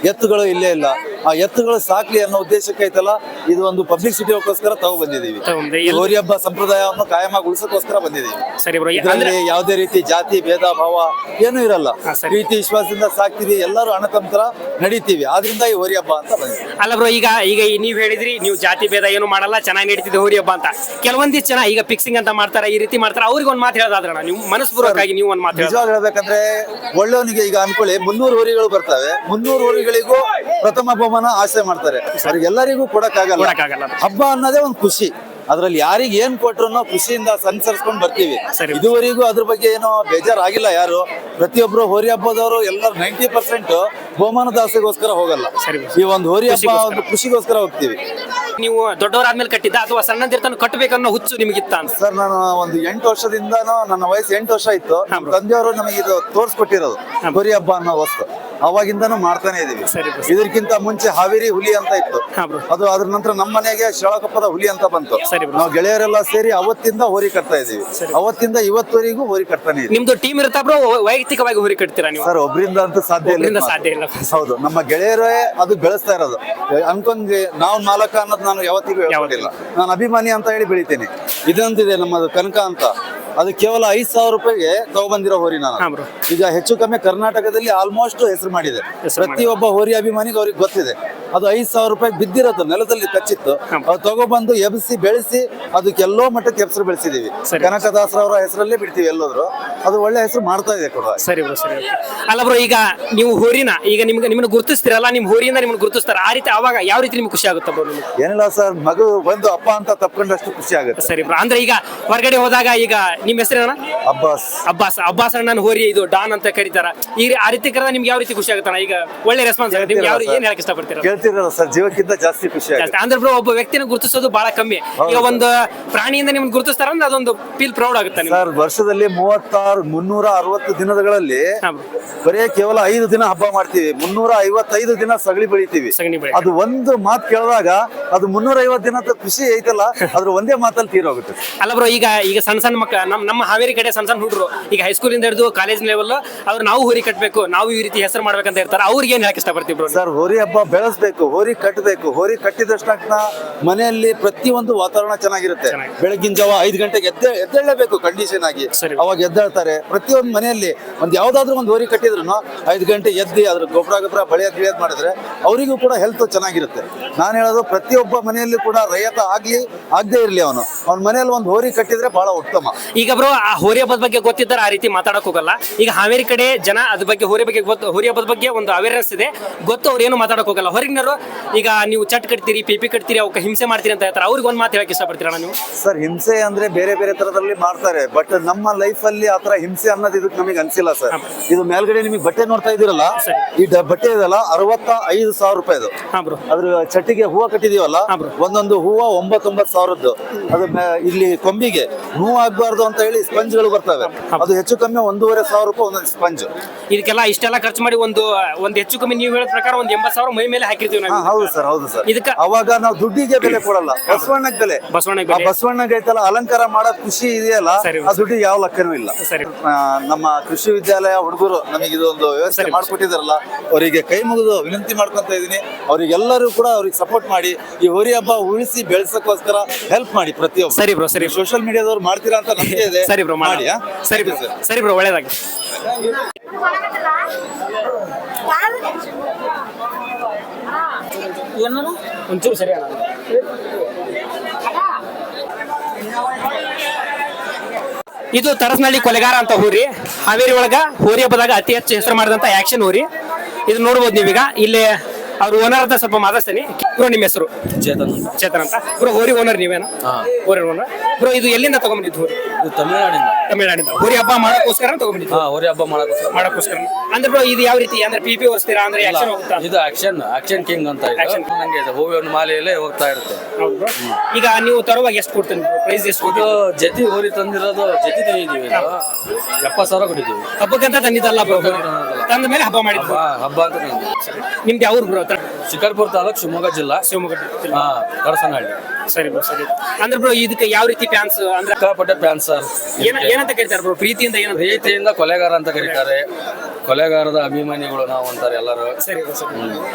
ಎತ್ತುಗಳು ಇಲ್ಲೇ ಇಲ್ಲ. ಆ ಎತ್ತುಗಳು ಸಾಕ್ಲಿ ಅನ್ನೋ ಉದ್ದೇಶಕ್ಕೆ ಐತಲ್ಲ ಇದು ಒಂದು ಪಬ್ಲಿಸಿಟಿಗೋಸ್ಕರ ತಗೋ ಬಂದಿದೀವಿ. ಈ ಎಲ್- ಹೋರಿ ಹಬ್ಬ ಸಂಪ್ರದಾಯವನ್ನು ಕಾಯಮಾಗಿ ಉಳಿಸೋಕೋಸ್ಕರ ಬಂದಿದೀವಿ ಸರಿ ಬ್ರೋ ಅಂದ್ರೆ ಇದರಲ್ಲಿ ಯಾವುದೇ ರೀತಿ ಜಾತಿ ಭೇದ ಭಾವ ಏನೂ ಇರಲ್ಲ. ಹಾ, ಸರಿ. ಪ್ರೀತಿ ವಿಶ್ವಾಸದಿಂದ ಸಾಕ್ತಿವಿ. ಎಲ್ಲರೂ ಅಣತಂತ್ರ ನಡೀತೀವಿ. ಆದ್ರಿಂದ ಈ ಹೋರಿ ಹಬ್ಬ ಅಂತ ಬಂದಿದೆ ಅಲ್ಲ ಬ್ರೋ ಈಗ ಈಗ ನೀವ್ ಹೇಳಿದ್ರಿ ನೀವು ಜಾತಿ ಭೇದ ಏನು ಮಾಡಲ್ಲ ಚೆನ್ನಾಗಿ ನಡೀತಿದೆ ಹೋರಿ ಹಬ್ಬ ಅಂತ. ಕೆಲವೊಂದಿಷ್ಟು ಜನ ಈಗ ಫಿಕ್ಸಿಂಗ್ ಅಂತ ಮಾಡ್ತಾರೆ ಈ ರೀತಿ ಮಾಡ್ತಾರೆ. ಅವ್ರಿಗೆ ಒಂದು ಮಾತು ಹೇಳೋದಾದ್ರಣ ನೀವು ಮನಸ್ಪೂರ್ವಕವಾಗಿ ನೀವು ಒಂದು ಮಾತು ಹೇಳೋದು ನಿಜವಾಗಿ ಹೇಳ್ಬೇಕಂದ್ರೆ ಒಳ್ಳೆಯವನಿಗೆ ಈಗ ಅನ್ಕೊಳ್ಳಿ ಮುನ್ನೂರು ಹೋರಿಗಳು ಬರ್ತವೆ. ಮುನ್ನೂರು ಹೋರಿಗಳಿಗೂ ಪ್ರಥಮ ಬಹುಮಾನ ಆಸೆ ಮಾಡ್ತಾರೆ. ಕೊಡಕ್ಕಾಗಲ್ಲ. ಕೊಡಕ್ಕಾಗಲ್ಲ. ಹಬ್ಬ ಅನ್ನೋದೇ ಒಂದು ಖುಷಿ. ಅದ್ರಲ್ಲಿ ಯಾರಿಗೆ ಏನ್ ಕೊಟ್ರು ಖುಷಿಯಿಂದ ಸಂಚರಿಸ್ಕೊಂಡು ಬರ್ತೀವಿ. ಇದುವರೆಗೂ ಅದ್ರ ಬಗ್ಗೆ ಏನೋ ಬೇಜಾರಾಗಿಲ್ಲ ಯಾರು. ಪ್ರತಿಯೊಬ್ರು ಹೋರಿ ಹಬ್ಬದವರು ಎಲ್ಲರೂ ನೈಂಟಿ ಪರ್ಸೆಂಟ್ ಬಹುಮಾನ ದಾಸಿಗೋಸ್ಕರ ಹೋಗಲ್ಲ. ಈ ಒಂದು ಹೋರಿ ಹಬ್ಬ ಖುಷಿಗೋಸ್ಕರ. ಒಂದು ಖುಷಿಗೋಸ್ಕರ ಹೋಗ್ತೀವಿ. ನೀವು ದೊಡ್ಡವರಾದ್ಮೇಲೆ ಕಟ್ಟಿದ್ದ ಅಥವಾ ಸಣ್ಣದಿರ್ತಾನು ಕಟ್ಟಬೇಕನ್ನೋ ಹುಚ್ಚು ನಿಮಗಿತ್ತ ಸರ್ ನಾನು ಒಂದು ಎಂಟು ವರ್ಷದಿಂದನೂ ನನ್ನ ವಯಸ್ಸು ಎಂಟು ವರ್ಷ ಇತ್ತು. ತಂದೆಯವರು ನಮಗೆ ಇದು ತೋರಿಸ್ಕೊಟ್ಟಿರೋದು. ಹೋರಿ ಹಬ್ಬ ಅನ್ನೋ ವಸ್ತು. ಅವಾಗಿಂದಾನು ಮಾಡ್ತಾನೆ ಇದೀವಿ. ಇದಕ್ಕಿಂತ ಮುಂಚೆ ಹಾವೇರಿ ಹುಲಿ ಅಂತ ಇತ್ತು. ಅದು ಅದ್ರ ನಂತರ ನಮ್ಮ ಮನೆಗೆ ಶಳಕಪ್ಪದ ಹುಲಿ ಅಂತ ಬಂತು. ನಾವು ಗೆಳೆಯರೆಲ್ಲ ಸೇರಿ ಅವತ್ತಿಂದ ಹೋರಿ ಕಟ್ತಾ ಇದೀವಿ. ಅವತ್ತಿಂದ ಇವತ್ತವರೆಗೂ ಹೋರಿ ಕಟ್ತಾನೆ ಇದೀವಿ. ನಿಮ್ದು ಟೀಮ್ ಇರುತ್ತಾ ಬ್ರೋ ವೈಯಕ್ತಿಕವಾಗಿ ಹೋರಿ ಕಟ್ತೀರಾ ನೀವು? ಸರ್ ಒಬ್ರಿಂದ ಅಂತೂ ಸಾಧ್ಯ ಇಲ್ಲ ಒಬ್ರಿಂದ ಸಾಧ್ಯ ಇಲ್ಲ. ಹೌದು ನಮ್ಮ ಗೆಳೆಯರೇ ಅದು ಬೆಳೆಸ್ತಾ ಇರೋದು. ಅನ್ಕೊಂಡ್ವಿ ನಾವು ನಾಲ್ಕ ಅನ್ನೋದು ನಾನು ಯಾವತ್ತಿಗೂ ಹೇಳ್ಕೊಂಡಿಲ್ಲ ನಾನು ಅಭಿಮಾನಿ ಅಂತ ಹೇಳಿ ಬೆಳಿತೀನಿ. ಇದಂತಿದೆ ನಮ್ಮದು ಕನಕ ಅಂತ. ಅದು ಕೇವಲ ಐದ್ ಸಾವಿರ ರೂಪಾಯಿಗೆ ತಗೊಬಂದಿರೋ ಹೋರಿ ನಾನು. ಈಗ ಹೆಚ್ಚು ಕಮ್ಮಿ ಕರ್ನಾಟಕದಲ್ಲಿ ಆಲ್ಮೋಸ್ಟ್ ಹೆಸರು ಮಾಡಿದೆ ಪ್ರತಿ ಪ್ರತಿಯೊಬ್ಬ ಹೋರಿ ಅಭಿಮಾನಿಗೆ ಅವ್ರಿಗೆ ಗೊತ್ತಿದೆ. ಅದು ಐದ್ ಸಾವಿರ ರೂಪಾಯಿ ಬಿದ್ದಿರೋದು ನೆಲದಲ್ಲಿ ಕಚ್ಚಿತ್ತು. ಅದು ತಗೊಬಂದು ಎಬ್ಸಿ ಬೆಳೆಸಿ ಅದಕ್ಕೆ ಎಲ್ಲೋ ಮಟ್ಟಕ್ಕೆ ಹೆಸರು ಬೆಳೆಸಿದೀವಿ. ಕನಕದಾಸರ ಅವರ ಹೆಸರಲ್ಲೇ ಬಿಡ್ತೀವಿ ಎಲ್ಲೋದ್ರು. ಅದು ಒಳ್ಳೆ ಹೆಸರು ಮಾಡ್ತಾ ಇದೆ ಕೂಡ. ಸರಿ ಬ್ರೋ ಸರಿ. ಅಲ್ಲ ಬ್ರೋ ಈಗ ನೀವು ಹೋರಿನ ಈಗ ನಿಮ್ಗೆ ನಿಮ್ಮನ್ನು ಗುರುತಿಸ್ತೀರಲ್ಲ ನಿಮ್ ಹೋರಿಯಿಂದ ನಿಮ್ಗೆ ಗುರುತಿಸ್ತಾರೆ ಆ ರೀತಿ ಅವಾಗ ಯಾವ ರೀತಿ ನಿಮ್ಗೆ ಖುಷಿ ಆಗುತ್ತೆ ಬ್ರೋ ನಿಮ್ಗೆ? ಏನಿಲ್ಲ ಸರ್ ಮಗು ಬಂದು ಅಪ್ಪ ಅಂತ ತಪ್ಕೊಂಡಷ್ಟು ಖುಷಿ ಆಗುತ್ತೆ. ಸರಿ ಬ್ರೋ ಅಂದ್ರೆ ಈಗ ಹೊರಗಡೆ ಹೋದಾಗ ಈಗ ನಿಮ್ಮ ಹೆಸರೇನ ಅಬ್ಬಾಸ್. ಅಬ್ಬಾಸ್ ಅಬ್ಬಾಸ್ ಅಣ್ಣನ ಹೋರಿ ಇದು ಡಾನ್ ಅಂತ ಕರೀತಾರ. ಈ ಆ ರೀತಿ ಕರೆದ ನಿಮ್ಗೆ ಯಾವ ರೀತಿ ಖುಷಿ ಆಗುತ್ತಣ್ಣ? ಈಗ ಒಳ್ಳೆ ರೆಸ್ಪಾನ್ಸ್ ಆಗುತ್ತೆ. ನಿಮ್ಗೆ ಯಾವ ಏನ್ ಹೇಳಕ್ ಇಷ್ಟಪಡ್ತೀರಾ? ಕೇಳ್ತಿರಲ್ಲ ಸರ್ ಜೀವಕ್ಕಿಂತ ಜಾಸ್ತಿ ಖುಷಿ ಆಗುತ್ತೆ. ಅಂದ್ರೆ ಬ್ರೋ ಒಬ್ಬ ವ್ಯಕ್ತಿನ ಗುರುತಿಸೋದು ಬಹಳ ಕಮ್ಮಿ. ಈಗ ಒಂದು ಪ್ರಾಣಿಯಿಂದ ನಿಮ್ಗೆ ಗುರುತಿಸ್ತಾರ ಅಂದ್ರೆ ಅದೊಂದು ಫೀಲ್ ಪ್ರೌಡ್ ಆಗುತ್ತೆ ನಿಮ್ಗೆ. ಸರ್ ವರ್ಷದಲ್ಲಿ ಮೂವತ್ತಾರು ಮುನ್ನೂರ ಅರವತ್ತು ದಿನಗಳಲ್ಲಿ ಹಾ bro. ಬರೀ ಕೇವಲ ಐದು ದಿನ ಹಬ್ಬ ಮಾಡ್ತೀವಿ. ಮುನ್ನೂರ ಐವತ್ತೈದು ದಿನ ಸಗಳಿ ಬೆಳಿತೀವಿ. ಸಗಣಿ ಬೆಳೆ ಅದು ಒಂದು ಮಾತು ಕೇಳಿದಾಗ ಅದು ಮುನ್ನೂರ ಐವತ್ತು ದಿನದ ಖುಷಿ ಐತಲ್ಲ ಅದ್ರ ಒಂದೇ ಮಾತಲ್ಲಿ ತೀರೋಗುತ್ತೆ ಅಲ್ಲ ಬ್ರೋ ಈಗ ಈಗ ಸಣ್ಣ ಸಣ್ಣ ಮಕ್ಕಳ ನಮ್ಮ ನಮ್ಮ ಹಾವೇರಿ ಕಡೆ ಸಣ್ಣ ಸಣ್ಣ ಹುಡುಗರು ಈಗ ಹೈಸ್ಕೂಲಿಂದ ಹಿಡಿದು ಕಾಲೇಜ್ ಲೆವೆಲ್ ಅವ್ರು ನಾವು ಹುರಿ ಕಟ್ಟಬೇಕು ನಾವು ಈ ರೀತಿ ಹೆಸರು ಮಾಡ್ಬೇಕಂತ ಇರ್ತಾರೆ. ಅವ್ರಿಗೆ ಏನ್ ಹೇಳಕ್ ಇಷ್ಟಪಡ್ತೀವಿ ಬ್ರೋ ಸರ್ ಹುರಿ ಹಬ್ಬ ಬೆಳೆಸ್ಬೇಕು. ಹೋರಿ ಕಟ್ಟಬೇಕು. ಹೋರಿ ಕಟ್ಟಿದಷ್ಟು ಮನೆಯಲ್ಲಿ ಪ್ರತಿಯೊಂದು ವಾತಾವರಣ ಚೆನ್ನಾಗಿರುತ್ತೆ. ಚೆನ್ನಾಗಿ. ಬೆಳಗಿನ ಜಾವ ಐದು ಗಂಟೆಗೆ ಎದ್ದೆ ಎದ್ದೇಳಬೇಕು ಕಂಡೀಷನ್ ಆಗಿ. ಅವಾಗ ಎದ್ದೇಳ್ತಾರೆ. ಪ್ರತಿಯೊಂದು ಮನೆಯಲ್ಲಿ ಒಂದು ಯಾವ್ದಾದ್ರು ಒಂದು ಹೋರಿ ಕಟ್ಟಿದ್ರು ಐದು ಗಂಟೆ ಎದ್ದಿ ಅದ್ರ ಗೊಬ್ಬರ ಗೊಬ್ಬರ ಬಳಿಯೋದ್ ಗಿಳಿಯೋದ್ ಮಾಡಿದ್ರೆ ಅವರಿಗೂ ಕೂಡ ಹೆಲ್ತ್ ಚೆನ್ನಾಗಿರುತ್ತೆ. ನಾನು ಹೇಳೋದು ಪ್ರತಿಯೊಬ್ಬ ಮನೆಯಲ್ಲಿ ಕೂಡ ರೈತ ಆಗ್ಲಿ ಆಗದೆ ಇರಲಿ ಅವನು. ಅವ್ನ ಮನೆಯಲ್ಲಿ ಒಂದು ಹೋರಿ ಕಟ್ಟಿದ್ರೆ ಬಹಳ ಉತ್ತಮ. ಈಗ ಬ್ರೋ ಆ ಹೋರಿ ಹಬ್ಬದ ಬಗ್ಗೆ ಗೊತ್ತಿದ್ದಾರೆ ಆ ರೀತಿ ಮಾತಾಡಕ್ ಹೋಗಲ್ಲ. ಈಗ ಹಾವೇರಿ ಕಡೆ ಜನ ಅದ್ರ ಬಗ್ಗೆ ಹೋರಿ ಬಗ್ಗೆ ಗೊತ್ತು ಹೋರಿ ಹಬ್ಬದ ಬಗ್ಗೆ ಒಂದು ಅವೇರ್ನೆಸ್ ಇದೆ. ಗೊತ್ತು ಅವ್ರು ಏನು ಮಾತಾಡಕ್ ಹೋಗಲ್ಲ. ಹೊರಗಿನವರು ಈಗ ನೀವು ಚಟ್ ಕಟ್ತೀರಿ ಪೇಪಿ ಕಟ್ತೀರಿ ಅವಕ್ಕೆ ಹಿಂಸೆ ಮಾಡ್ತೀರಿ ಅಂತ ಹೇಳ್ತಾರೆ. ಅವ್ರಿಗೆ ಒಂದು ಮಾತು ಹೇಳಕ್ಕೆ ಇಷ್ಟಪಡ್ತೀರಾ ನೀವು? ಸರ್ ಹಿಂಸೆ ಅಂದ್ರೆ ಬೇರೆ ಬೇರೆ ತರದಲ್ಲಿ ಮಾಡ್ತಾರೆ. ಬಟ್ ನಮ್ಮ ಲೈಫ್ ಅಲ್ಲಿ ಆತರ ಹಿಂಸೆ ಅನ್ನೋದು ಇದಕ್ಕೆ ನಮಗೆ ಅನ್ಸಿಲ್ಲ ಸರ್. ಇದು ಮೇಲ್ಗಡೆ ನಿಮಗೆ ಬಟ್ಟೆ ನೋಡ್ತಾ ಇದೀರಲ್ಲ ಈ ಡ- ಬಟ್ಟೆ ಇದೆಲ್ಲ ಅರವತ್ತ ಐದು ಸಾವಿರ ರೂಪಾಯಿದು ಹಾ ಬ್ರೋ. ಅದ್ರ ಚಟ್ಟಿಗೆ ಹೂವ ಕಟ್ಟಿದೀವಲ್ಲ ಒಂದೊಂದು ಹೂವ ಒಂಬತ್ತೊಂಬತ್ತು ಸಾವಿರದ್ದು. ಅದು ಮ- ಇಲ್ಲಿ ಕೊಂಬಿಗೆ. ನೋವು ಆಗ್ಬಾರ್ದು ಅಂತ ಹೇಳಿ ಸ್ಪಂಜ್ಗಳು ಬರ್ತವೆ. ಅದು ಹೆಚ್ಚು ಕಮ್ಮಿ ಒಂದೂವರೆ ಸಾವಿರ ರೂಪಾಯಿ ಒಂದೊಂದು ಸ್ಪಂಜ್. ಇದಕ್ಕೆಲ್ಲ ಇಷ್ಟೆಲ್ಲ ಖರ್ಚು ಮಾಡಿ ಒಂದು ಒಂದು ಹೆಚ್ಚು ಕಮ್ಮಿ ನೀವು ಹೇಳಿದ ಪ್ರಕಾರ ಒಂದು ಎಂಬತ್ತು ಸಾವಿರ ಮೈ ಮೇಲೆ ಹಾಕಿರ್ತೀವಿ ಹಾ ನಾವು ಹೌದು ಸರ್ ಹೌದು ಸರ್. ಇದಕ್ಕ- ಅವಾಗ ನಾವು ದುಡ್ಡಿಗೆ ಬೆಲೆ ಕೊಡಲ್ಲ. ಬಸವಣ್ಣಗೆ ಬೆಲೆ. ಬಸವಣ್ಣಗೆ ಆ ಬಸವಣ್ಣಗೆ ಐತಲ್ಲ ಅಲಂಕಾರ ಮಾಡೋ ಖುಷಿ ಇದೆಯಲ್ಲ ಸರಿ, ಆ ದುಡ್ಡಿಗೆ ಯಾವ ಲೆಕ್ಕನೂ ಇಲ್ಲ. ಸರಿ. ಆ, ನಮ್ಮ ಕೃಷಿ ವಿದ್ಯಾಲಯ ಹುಡುಗರು ನಮಗೆ ಇದೊಂದು ವ್ಯವಸ್ಥೆ ಮಾಡಿಕೊಟ್ಟಿದಾರಲ್ಲ ಅವರಿಗೆ ಕೈ ಮುಗಿದು ವಿನಂತಿ ಮಾಡ್ಕೊಂತ ಇದೀನಿ ಅವರಿಗೆಲ್ಲರೂ ಕೂಡ ಅವ್ರಿಗೆ ಸಪೋರ್ಟ್ ಮಾಡಿ ಈ ಹೋರಿ ಹಬ್ಬ ಉಳಿಸಿ ಬೆಳೆಸಕ್ಕೋಸ್ಕರ ಹೆಲ್ಪ್ ಮಾಡಿ ಪ್ರತಿಯೊಬ್ಬರು. ಸರಿ ಬ್ರೋ ಸರಿ ಸೋಷಿಯಲ್ ಮೀಡಿಯಾದವ್ರು ಮಾಡ್ತೀರಾ ಅಂತ ನಂಬಿಕೆ ಇದೆ. ಸರಿ ಬ್ರೋ ಮಾಡಿ ಆ? ಸರಿ ಬ್ರೋ ಸರ್ ಸರಿ ಬ್ರೋ ಒಳ್ಳೇದಾಗಿ ಒಂಚೂರು ಸರಿ ಅಣ್ಣ ಇದು ತರಸ್ನಳ್ಳಿ ಕೊಲೆಗಾರ ಅಂತ ಹೋರಿ ಹಾವೇರಿ ಒಳಗ ಹೋರಿ ಹಬ್ಬದಾಗ ಅತಿ ಹೆಚ್ಚು ಹೆಸರು ಮಾಡಿದಂತ ಆಕ್ಷನ್ ಹೋರಿ ಇದು ನೋಡ್ಬೋದು ನೀವೀಗ. ಇಲ್ಲಿ ಅವ್ರ ಓನರ್ ಅಂತ ಸ್ವಲ್ಪ ಮಾತಾಡ್ತೀನಿ ಬ್ರೋ ನಿಮ್ಮ ಹೆಸರು? ಚೇತನ್ ಚೇತನ್ ಅಂತ. ಬ್ರೋ ಹೋರಿ ಓನರ್ ನೀವೇನ? ಹೋರಿ ಓನರ್ ಬ್ರೋ ಇದು ಎಲ್ಲಿಂದ ತಗೊಂಡಿದ್ದು ಹೋರಿ ಇದು ತಮಿಳುನಾಡಿಂದ. ತಮಿಳ್ನಾಡಿಂದ. ಹೋರಿ ಹಬ್ಬ ಮಾಡೋಕ್ಕೋಸ್ಕರ ತಗೊಂಡ್ಬಂದಿದ್ದು? ಹಾ ಹೋರಿ ಹಬ್ಬ ಮಾಡೋಕ್ಕೋಸ್ಕರ. ಮಾಡೋಕ್ಕೋಸ್ಕರ. ಅಂದ್ರೆ ಬ್ರೋ ಇದು ಯಾವ ರೀತಿ? ಅಂದ್ರೆ ಪಿ ಪಿ ಅಂದ್ರೆ ಆಕ್ಷನ್ ಇದು ಆಕ್ಷನ್ ಆಕ್ಷನ್ ಕಿಂಗ್ ಅಂತ ಇದು. Action. ನಂಗೆ ಇದು ಹೂವಿನ ಮಾಲೆಯಲ್ಲೇ ಹೋಗ್ತಾ ಇರುತ್ತೆ. ಹೌದು bro. ಈಗ ನೀವು ತರುವಾಗ ಎಷ್ಟು ಕೊಡ್ತೀನಿ ಪ್ರೈಸ್ ಎಷ್ಟು ಇದು ಜತಿ ಹೋರಿ ತಂದಿರೋದು ಜತಿ ತಂದಿದ್ದೀವಿ ಇದು. ಎಪ್ಪತ್ತು ಸಾವಿರ ಕೊಟ್ಟಿದ್ದೀವಿ. ಹಬ್ಬಕ್ಕಂತ ತಂದಿದ್ದಲ್ಲ ಬ್ರೋ ತಂದ ಮೇಲೆ ಹಬ್ಬ ಮಾಡಿದ್ವಿ ಹಬ್ಬ ಹಬ್ಬ ಅಂತ ನಿಮ್ಗೆ ನಿಮ್ದು ಯಾವ ಬ್ರೋ ಶಿಕಾರ್ಪುರ ತಾಲೂಕು ಶಿವಮೊಗ್ಗ ಜಿಲ್ಲಾ. ಶಿವಮೊಗ್ಗ ಹಾ ಕಡಸನಹಳ್ಳಿ. ಸರಿ ಬ್ರೋ ಸರಿ. ಅಂದ್ರೆ ಬ್ರೋ ಇದಕ್ಕೆ ಯಾವ ರೀತಿ ಫ್ಯಾನ್ಸ್ ಅಂದ್ರೆ ಸಿಕ್ಕಾಪಟ್ಟೆ ಫ್ಯಾನ್ ಸರ್ ಏನ ಏನಂತ ಕರೀತಾರೆ ಬ್ರೋ ಪ್ರೀತಿಯಿಂದ ಏನಂತ ಪ್ರೀತಿಯಿಂದ ಕೊಲೆಗಾರ ಅಂತ ಕರೀತಾರೆ. ಕೊಲೆಗಾರದ ಅಭಿಮಾನಿಗಳು ನಾವು ಅಂತಾರೆ ಎಲ್ಲರೂ. ಸರಿ bro, ಸರಿ.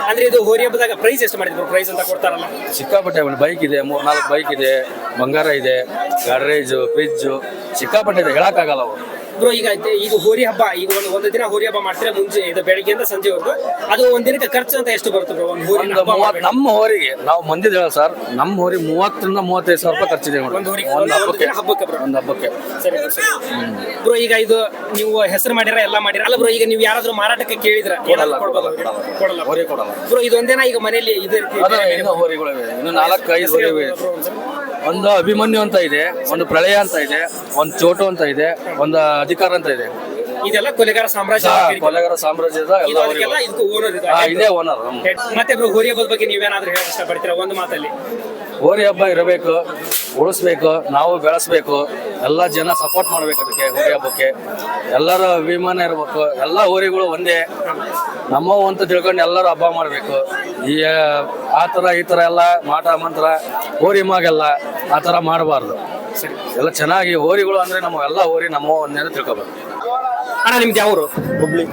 ಅಂದ್ರೆ ಇದು ಹೋರಿ ಹಬ್ಬದಾಗ ಪ್ರೈಸ್ ಎಷ್ಟು ಮಾಡಿದ್ರು ಪ್ರೈಸ್ ಅಂತ ಕೊಡ್ತಾರಲ್ಲ. ಸಿಕ್ಕಾಪಟ್ಟೆ ಒಂದು ಬೈಕ್ ಇದೆ ಮೂರ್ ನಾಲ್ಕು ಬೈಕ್ ಇದೆ ಬಂಗಾರ ಇದೆ ಗಡ್ರೇಜು ಫ್ರಿಜ್ಜು ಸಿಕ್ಕಾಪಟ್ಟೆ ಇದೆ ಹೇಳಕ್ಕಾಗಲ್ಲ ಅವು ಬ್ರೋ ಈಗ ಐತೆ- ಈಗ ಹೋರಿ ಹಬ್ಬ ಈಗ ಒಂದು ಒಂದು ದಿನ ಹೋರಿ ಹಬ್ಬ ಮಾಡ್ತಾರೆ? ಮುಂಚೆ ಇದು ಬೆಳಗ್ಗೆಯಿಂದ ಸಂಜೆವರೆಗೂ ಅದು ಒಂದ್ ದಿನಕ್ಕೆ ಖರ್ಚು ಅಂತ ಎಷ್ಟು ಬರುತ್ತೆ ಬ್ರೋ ಒಂದು ಹೋರಿ ನಮ್ಮ ಹೋರಿಗೆ ನಾವು ಮಂದಿದ ಹೇಳ ಸರ್ ನಮ್ಮ ಹೋರಿ ಮೂವತ್ತರಿಂದ ಮೂವತ್ತೈದು ಸಾವಿರ ರೂಪಾಯಿ ಖರ್ಚಿದೆ ನೋಡಿ ಒಂದು ಹೋರಿಗೆ. ಒಂದು ಒಂದು ಹಬ್ಬಕ್ಕೆ. ದಿನ ಹಬ್ಬಕ್ಕೆ bro. ಒಂದು ಹಬ್ಬಕ್ಕೆ. ಸರಿ ಬ್ರೋ ಈಗ ಇದು ನೀವು ಹೆಸರು ಮಾಡಿರ ಎಲ್ಲ ಮಾಡಿರ? ಅಲ್ಲ ಬ್ರೋ ಈಗ ನೀವು ಯಾರಾದ್ರೂ ಮಾರಾಟಕ್ಕೆ ಕೇಳಿದ್ರ? ಏನಾದ್ರು ಕೊಡ್ಬೋದು? ಅವ್ರಿಗೆ? ಕೊಡಲ್ಲ. ಹೋರಿ ಕೊಡಲ್ಲ. ಬ್ರೋ ಇದೊಂದೇನ ಈಗ ಮನೆಯಲ್ಲಿ ಇದೇ ರೀತಿ ಅದು ಇನ್ನೂ ಹೋರಿಗಳಿವೆ. ಇನ್ನು ನಾಲ್ಕು ಐದು ಹೆಸರು ಒಂದು ಅಭಿಮನ್ಯು ಅಂತ ಇದೆ ಒಂದು ಪ್ರಳಯ ಅಂತ ಇದೆ ಒಂದು ಚೋಟು ಅಂತ ಇದೆ ಒಂದು ಅಧಿಕಾರ ಅಂತ ಇದೆ. ಇದೆಲ್ಲ ಕೊಲೆಗಾರ ಸಾಮ್ರಾಜ್ಯ ಕೊಲೆಗಾರ ಸಾಮ್ರಾಜ್ಯದ ಎಲ್ಲ ಇದೇ ಓನರ್ ಮತ್ತೆ ಹೋರಿ ಹಬ್ಬದ ಬಗ್ಗೆ ನೀವೇನಾದ್ರೂ ಹೇಳಕ್ ಇಷ್ಟಪಡ್ತೀರಾ? ಒಂದು ಮಾತಲ್ಲಿ. ಹೋರಿ ಹಬ್ಬ ಇರಬೇಕು ಉಳಿಸ್ಬೇಕು ನಾವು ಬೆಳೆಸ್ಬೇಕು ಎಲ್ಲ ಜನ ಸಪೋರ್ಟ್ ಮಾಡ್ಬೇಕು ಅದಕ್ಕೆ ಹೋರಿ ಹಬ್ಬಕ್ಕೆ. ಎಲ್ಲರ ಅಭಿಮಾನ ಇರಬೇಕು ಎಲ್ಲ ಹೋರಿಗಳು ಒಂದೇ. ನಮ್ಮವು ಅಂತ ತಿಳ್ಕೊಂಡು ಎಲ್ಲರೂ ಹಬ್ಬ ಮಾಡಬೇಕು. ಈ ಆ ಥರ ಈ ಥರ ಎಲ್ಲ ಮಾಟ ಮಂತ್ರ ಹೋರಿ ಮಾಗೆಲ್ಲ ಆ ಥರ ಮಾಡಬಾರ್ದು. ಎಲ್ಲ ಚೆನ್ನಾಗಿ ಹೋರಿಗಳು ಅಂದ್ರೆ ನಮ್ಮ ಎಲ್ಲ ಹೋರಿ ನಮ್ಮ ಒಂದೇ ಅಂತ ತಿಳ್ಕೊಬೇಕು ಅಣ್ಣ ನಿಮ್ದು ಯಾವ್ರು? ಹುಬ್ಳಿ.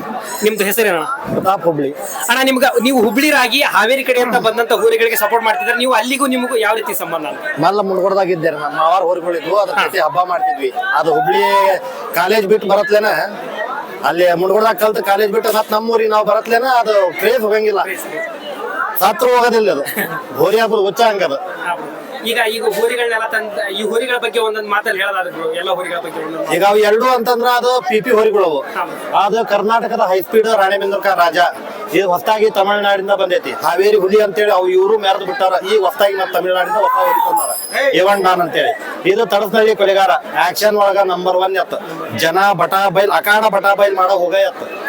ನಿಮ್ದು ಹೆಸರೇನ? ಪ್ರತಾಪ್ ಹುಬ್ಳಿ. ಅಣ್ಣ ನಿಮ್ಗೆ ನೀವು ಹುಬ್ಳಿರಾಗಿ ಹಾವೇರಿ ಕಡೆ ಅಂತ ಬಂದಂತ ಊರಿಗಳಿಗೆ ಸಪೋರ್ಟ್ ಮಾಡ್ತಿದ್ರೆ ನೀವು ಅಲ್ಲಿಗೂ ನಿಮಗೂ ಯಾವ ರೀತಿ ಸಂಬಂಧ? ಮಲ್ಲ ಮುಂಡ್ಗೊಡ್ದಾಗಿದ್ದಾರೆ ನಮ್ಮ ಮಾವಾರ ಹೋರಿಗಳಿದ್ವು ಅದ್ರ ಜೊತೆ ಹಬ್ಬ ಮಾಡ್ತಿದ್ವಿ. ಅದು ಹುಬ್ಳಿ ಕಾಲೇಜ್ ಬಿಟ್ಟು ಬರತ್ಲೇನ? ಅಲ್ಲಿ ಮುಂಡ್ಗೊಡ್ದಾಗ ಕಲ್ತು ಕಾಲೇಜ್ ಬಿಟ್ಟು ಮತ್ತೆ ನಮ್ಮೂರಿಗೆ ನಾವು ಬರತ್ಲೇನ ಅದು ಕ್ರೇಜ್ ಹೋಗಂಗಿಲ್ಲ. ಸಾತ್ರ ಹೋಗೋದಿಲ್ಲ ಅದು. ಹೋರಿ ಹಬ್ಬದ ಹುಚ್ಚ ಹಂಗ ಹಾ ಈಗ ಈಗ ಹೋರಿಗಳನ್ನೆಲ್ಲ ತಂದ ಈ ಹೋರಿಗಳ ಬಗ್ಗೆ ಒಂದೊಂದು ಮಾತಲ್ಲಿ ಹೇಳೋದಾದ್ರು ಎಲ್ಲ ಹೋರಿಗಳ ಬಗ್ಗೆ ಒಂದೊಂದು ಈಗ ಅವು ಎರಡು ಅಂತಂದ್ರ ಅದು ಪಿ ಪಿ ಹೋರಿಗಳು ಅದು ಕರ್ನಾಟಕದ ಹೈಸ್ಪೀಡ್ ರಾಣೆಬೆನ್ನೂರ್ಕ ರಾಜ. ಇದು ಹೊಸದಾಗಿ ತಮಿಳ್ನಾಡಿಂದ ಬಂದೈತಿ. ಹಾವೇರಿ ಹುಲಿ ಅಂತೇಳಿ ಅವು ಇವರು ಮೆರೆದು ಬಿಟ್ಟಾರ. ಈ ಹೊಸದಾಗಿ ನಾವು ತಮಿಳ್ನಾಡಿಂದ ಹೊಸ ತಂದಾರ. ಏವನ್ ಡಾನ್ ಅಂತೇಳಿ. ಇದು ತಡಸ್ನಳ್ಳಿ ಕೊಲೆಗಾರ. ಆಕ್ಷನ್ ಒಳಗ ನಂಬರ್ ಒನ್ ಎತ್ತ ಜನ ಬಟಾ ಬೈಲ್ ಅಕಾಣ ಬಟಾ ಬೈಲ್ ಮಾಡೋ ಹೋಗ ಎತ್ತ ಹಾ bro.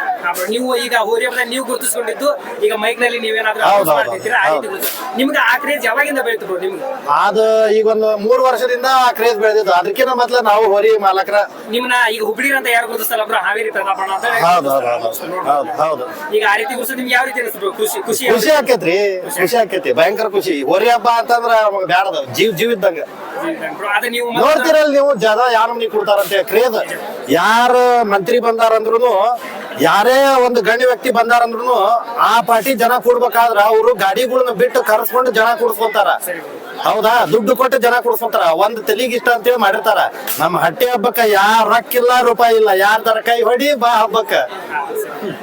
ನೀವು ಈಗ ಹೋರಿ ಹಬ್ಬದಲ್ಲಿ ನೀವು ಗುರುತಿಸ್ಕೊಂಡಿದ್ದು ಈಗ ಮೈಕ್ನಲ್ಲಿ ನೀವೇನಾದ್ರೂ ಹೌದು, ಹೌದು, ಮಾಡ್ತಿರ್ತೀರಾ ಆ ರೀತಿ ಗುರುತು- ನಿಮ್ಗೆ ಆ ಕ್ರೇಜ್ ಯಾವಾಗಿಂದ ಬೆಳೀತು ಬ್ರೋ ನಿಮ್ಗೆ? ಅದ ಈಗ ಒಂದು ಮೂರು ವರ್ಷದಿಂದ ಕ್ರೇಜ್ ಬೆಳೆದಿತ್ತು. ಅದಕ್ಕಿಂತ ಮೊದ್ಲ ನಾವು ಹೋರಿ ಮಾಲಕರ. ನಿಮ್ನ ಈಗ ಹುಬ್ಳಿ ಅಂತ ಯಾರು ಗುರುತಿಸ್ತಲ್ಲ ಬ್ರೋ ಹಾವೇರಿ ಪ್ರತಾಪಣ್ಣ ಅಂತ ಹೇಳಿ ಹೌದು ಹೌದು ಹೌದು ಹೌದು ಹೌದು ಈಗ ಆ ರೀತಿ ಗುರುತು ನಿಮ್ಗೆ ಯಾವ ರೀತಿ ಅನಿಸ್ತು bro? ಖುಷಿ ಖುಷಿ ಖುಷಿ ಆಕೇತ್ರಿ ಖುಷಿ ಆಕೇತಿ ಭಯಂಕರ ಖುಷಿ. ಹೋರಿ ಹಬ್ಬ ಅಂತಂದ್ರ ನಮಗ್ ಬ್ಯಾಡದ ಜೀವ್ ಜೀವ ಇದ್ದಂಗ. Bro, ಅದು ನೀವು ಮತ್ತೆ- ನೋಡ್ತಿರಲ್ಲ ನೀವು ಜನ ಯಾರ ನಮ್ನಿ ಕೊಡ್ತಾರಂತೆ? ಕ್ರೇಜ್ ಯಾರ ಮಂತ್ರಿ ಬಂದಾರಂದ್ರು ಯಾರೇ ಒಂದು ಗಣ್ಯ ವ್ಯಕ್ತಿ ಬಂದಾರಂದ್ರು ಆ ಪಾರ್ಟಿ ಜನ ಕೂಡ್ಬೇಕಾದ್ರ ಅವರು ಗಾಡಿಗಳನ್ನ ಬಿಟ್ಟು ಕರೆಸ್ಕೊಂಡು ಜನ ಕೂಡ್ಸ್ಕೊಂತಾರ. ಹೌದಾ? ದುಡ್ಡು ಕೊಟ್ಟು ಜನ ಕೂಡ್ಸ್ಕೊಂತಾರ. ಒಂದ್ ತಲೆಗೆ ಇಷ್ಟ ಅಂತೇಳಿ ಮಾಡಿರ್ತಾರ. ನಮ್ಮ ಹಟ್ಟಿ ಹಬ್ಬಕ್ಕ ಯಾರ ರೊಕ್ಕಿಲ್ಲ, ರೂಪಾಯಿ ಇಲ್ಲ. ಯಾರ ತರ ಕೈ ಹೊಡಿ, ಬಾ ಹಬ್ಬಕ್ಕ.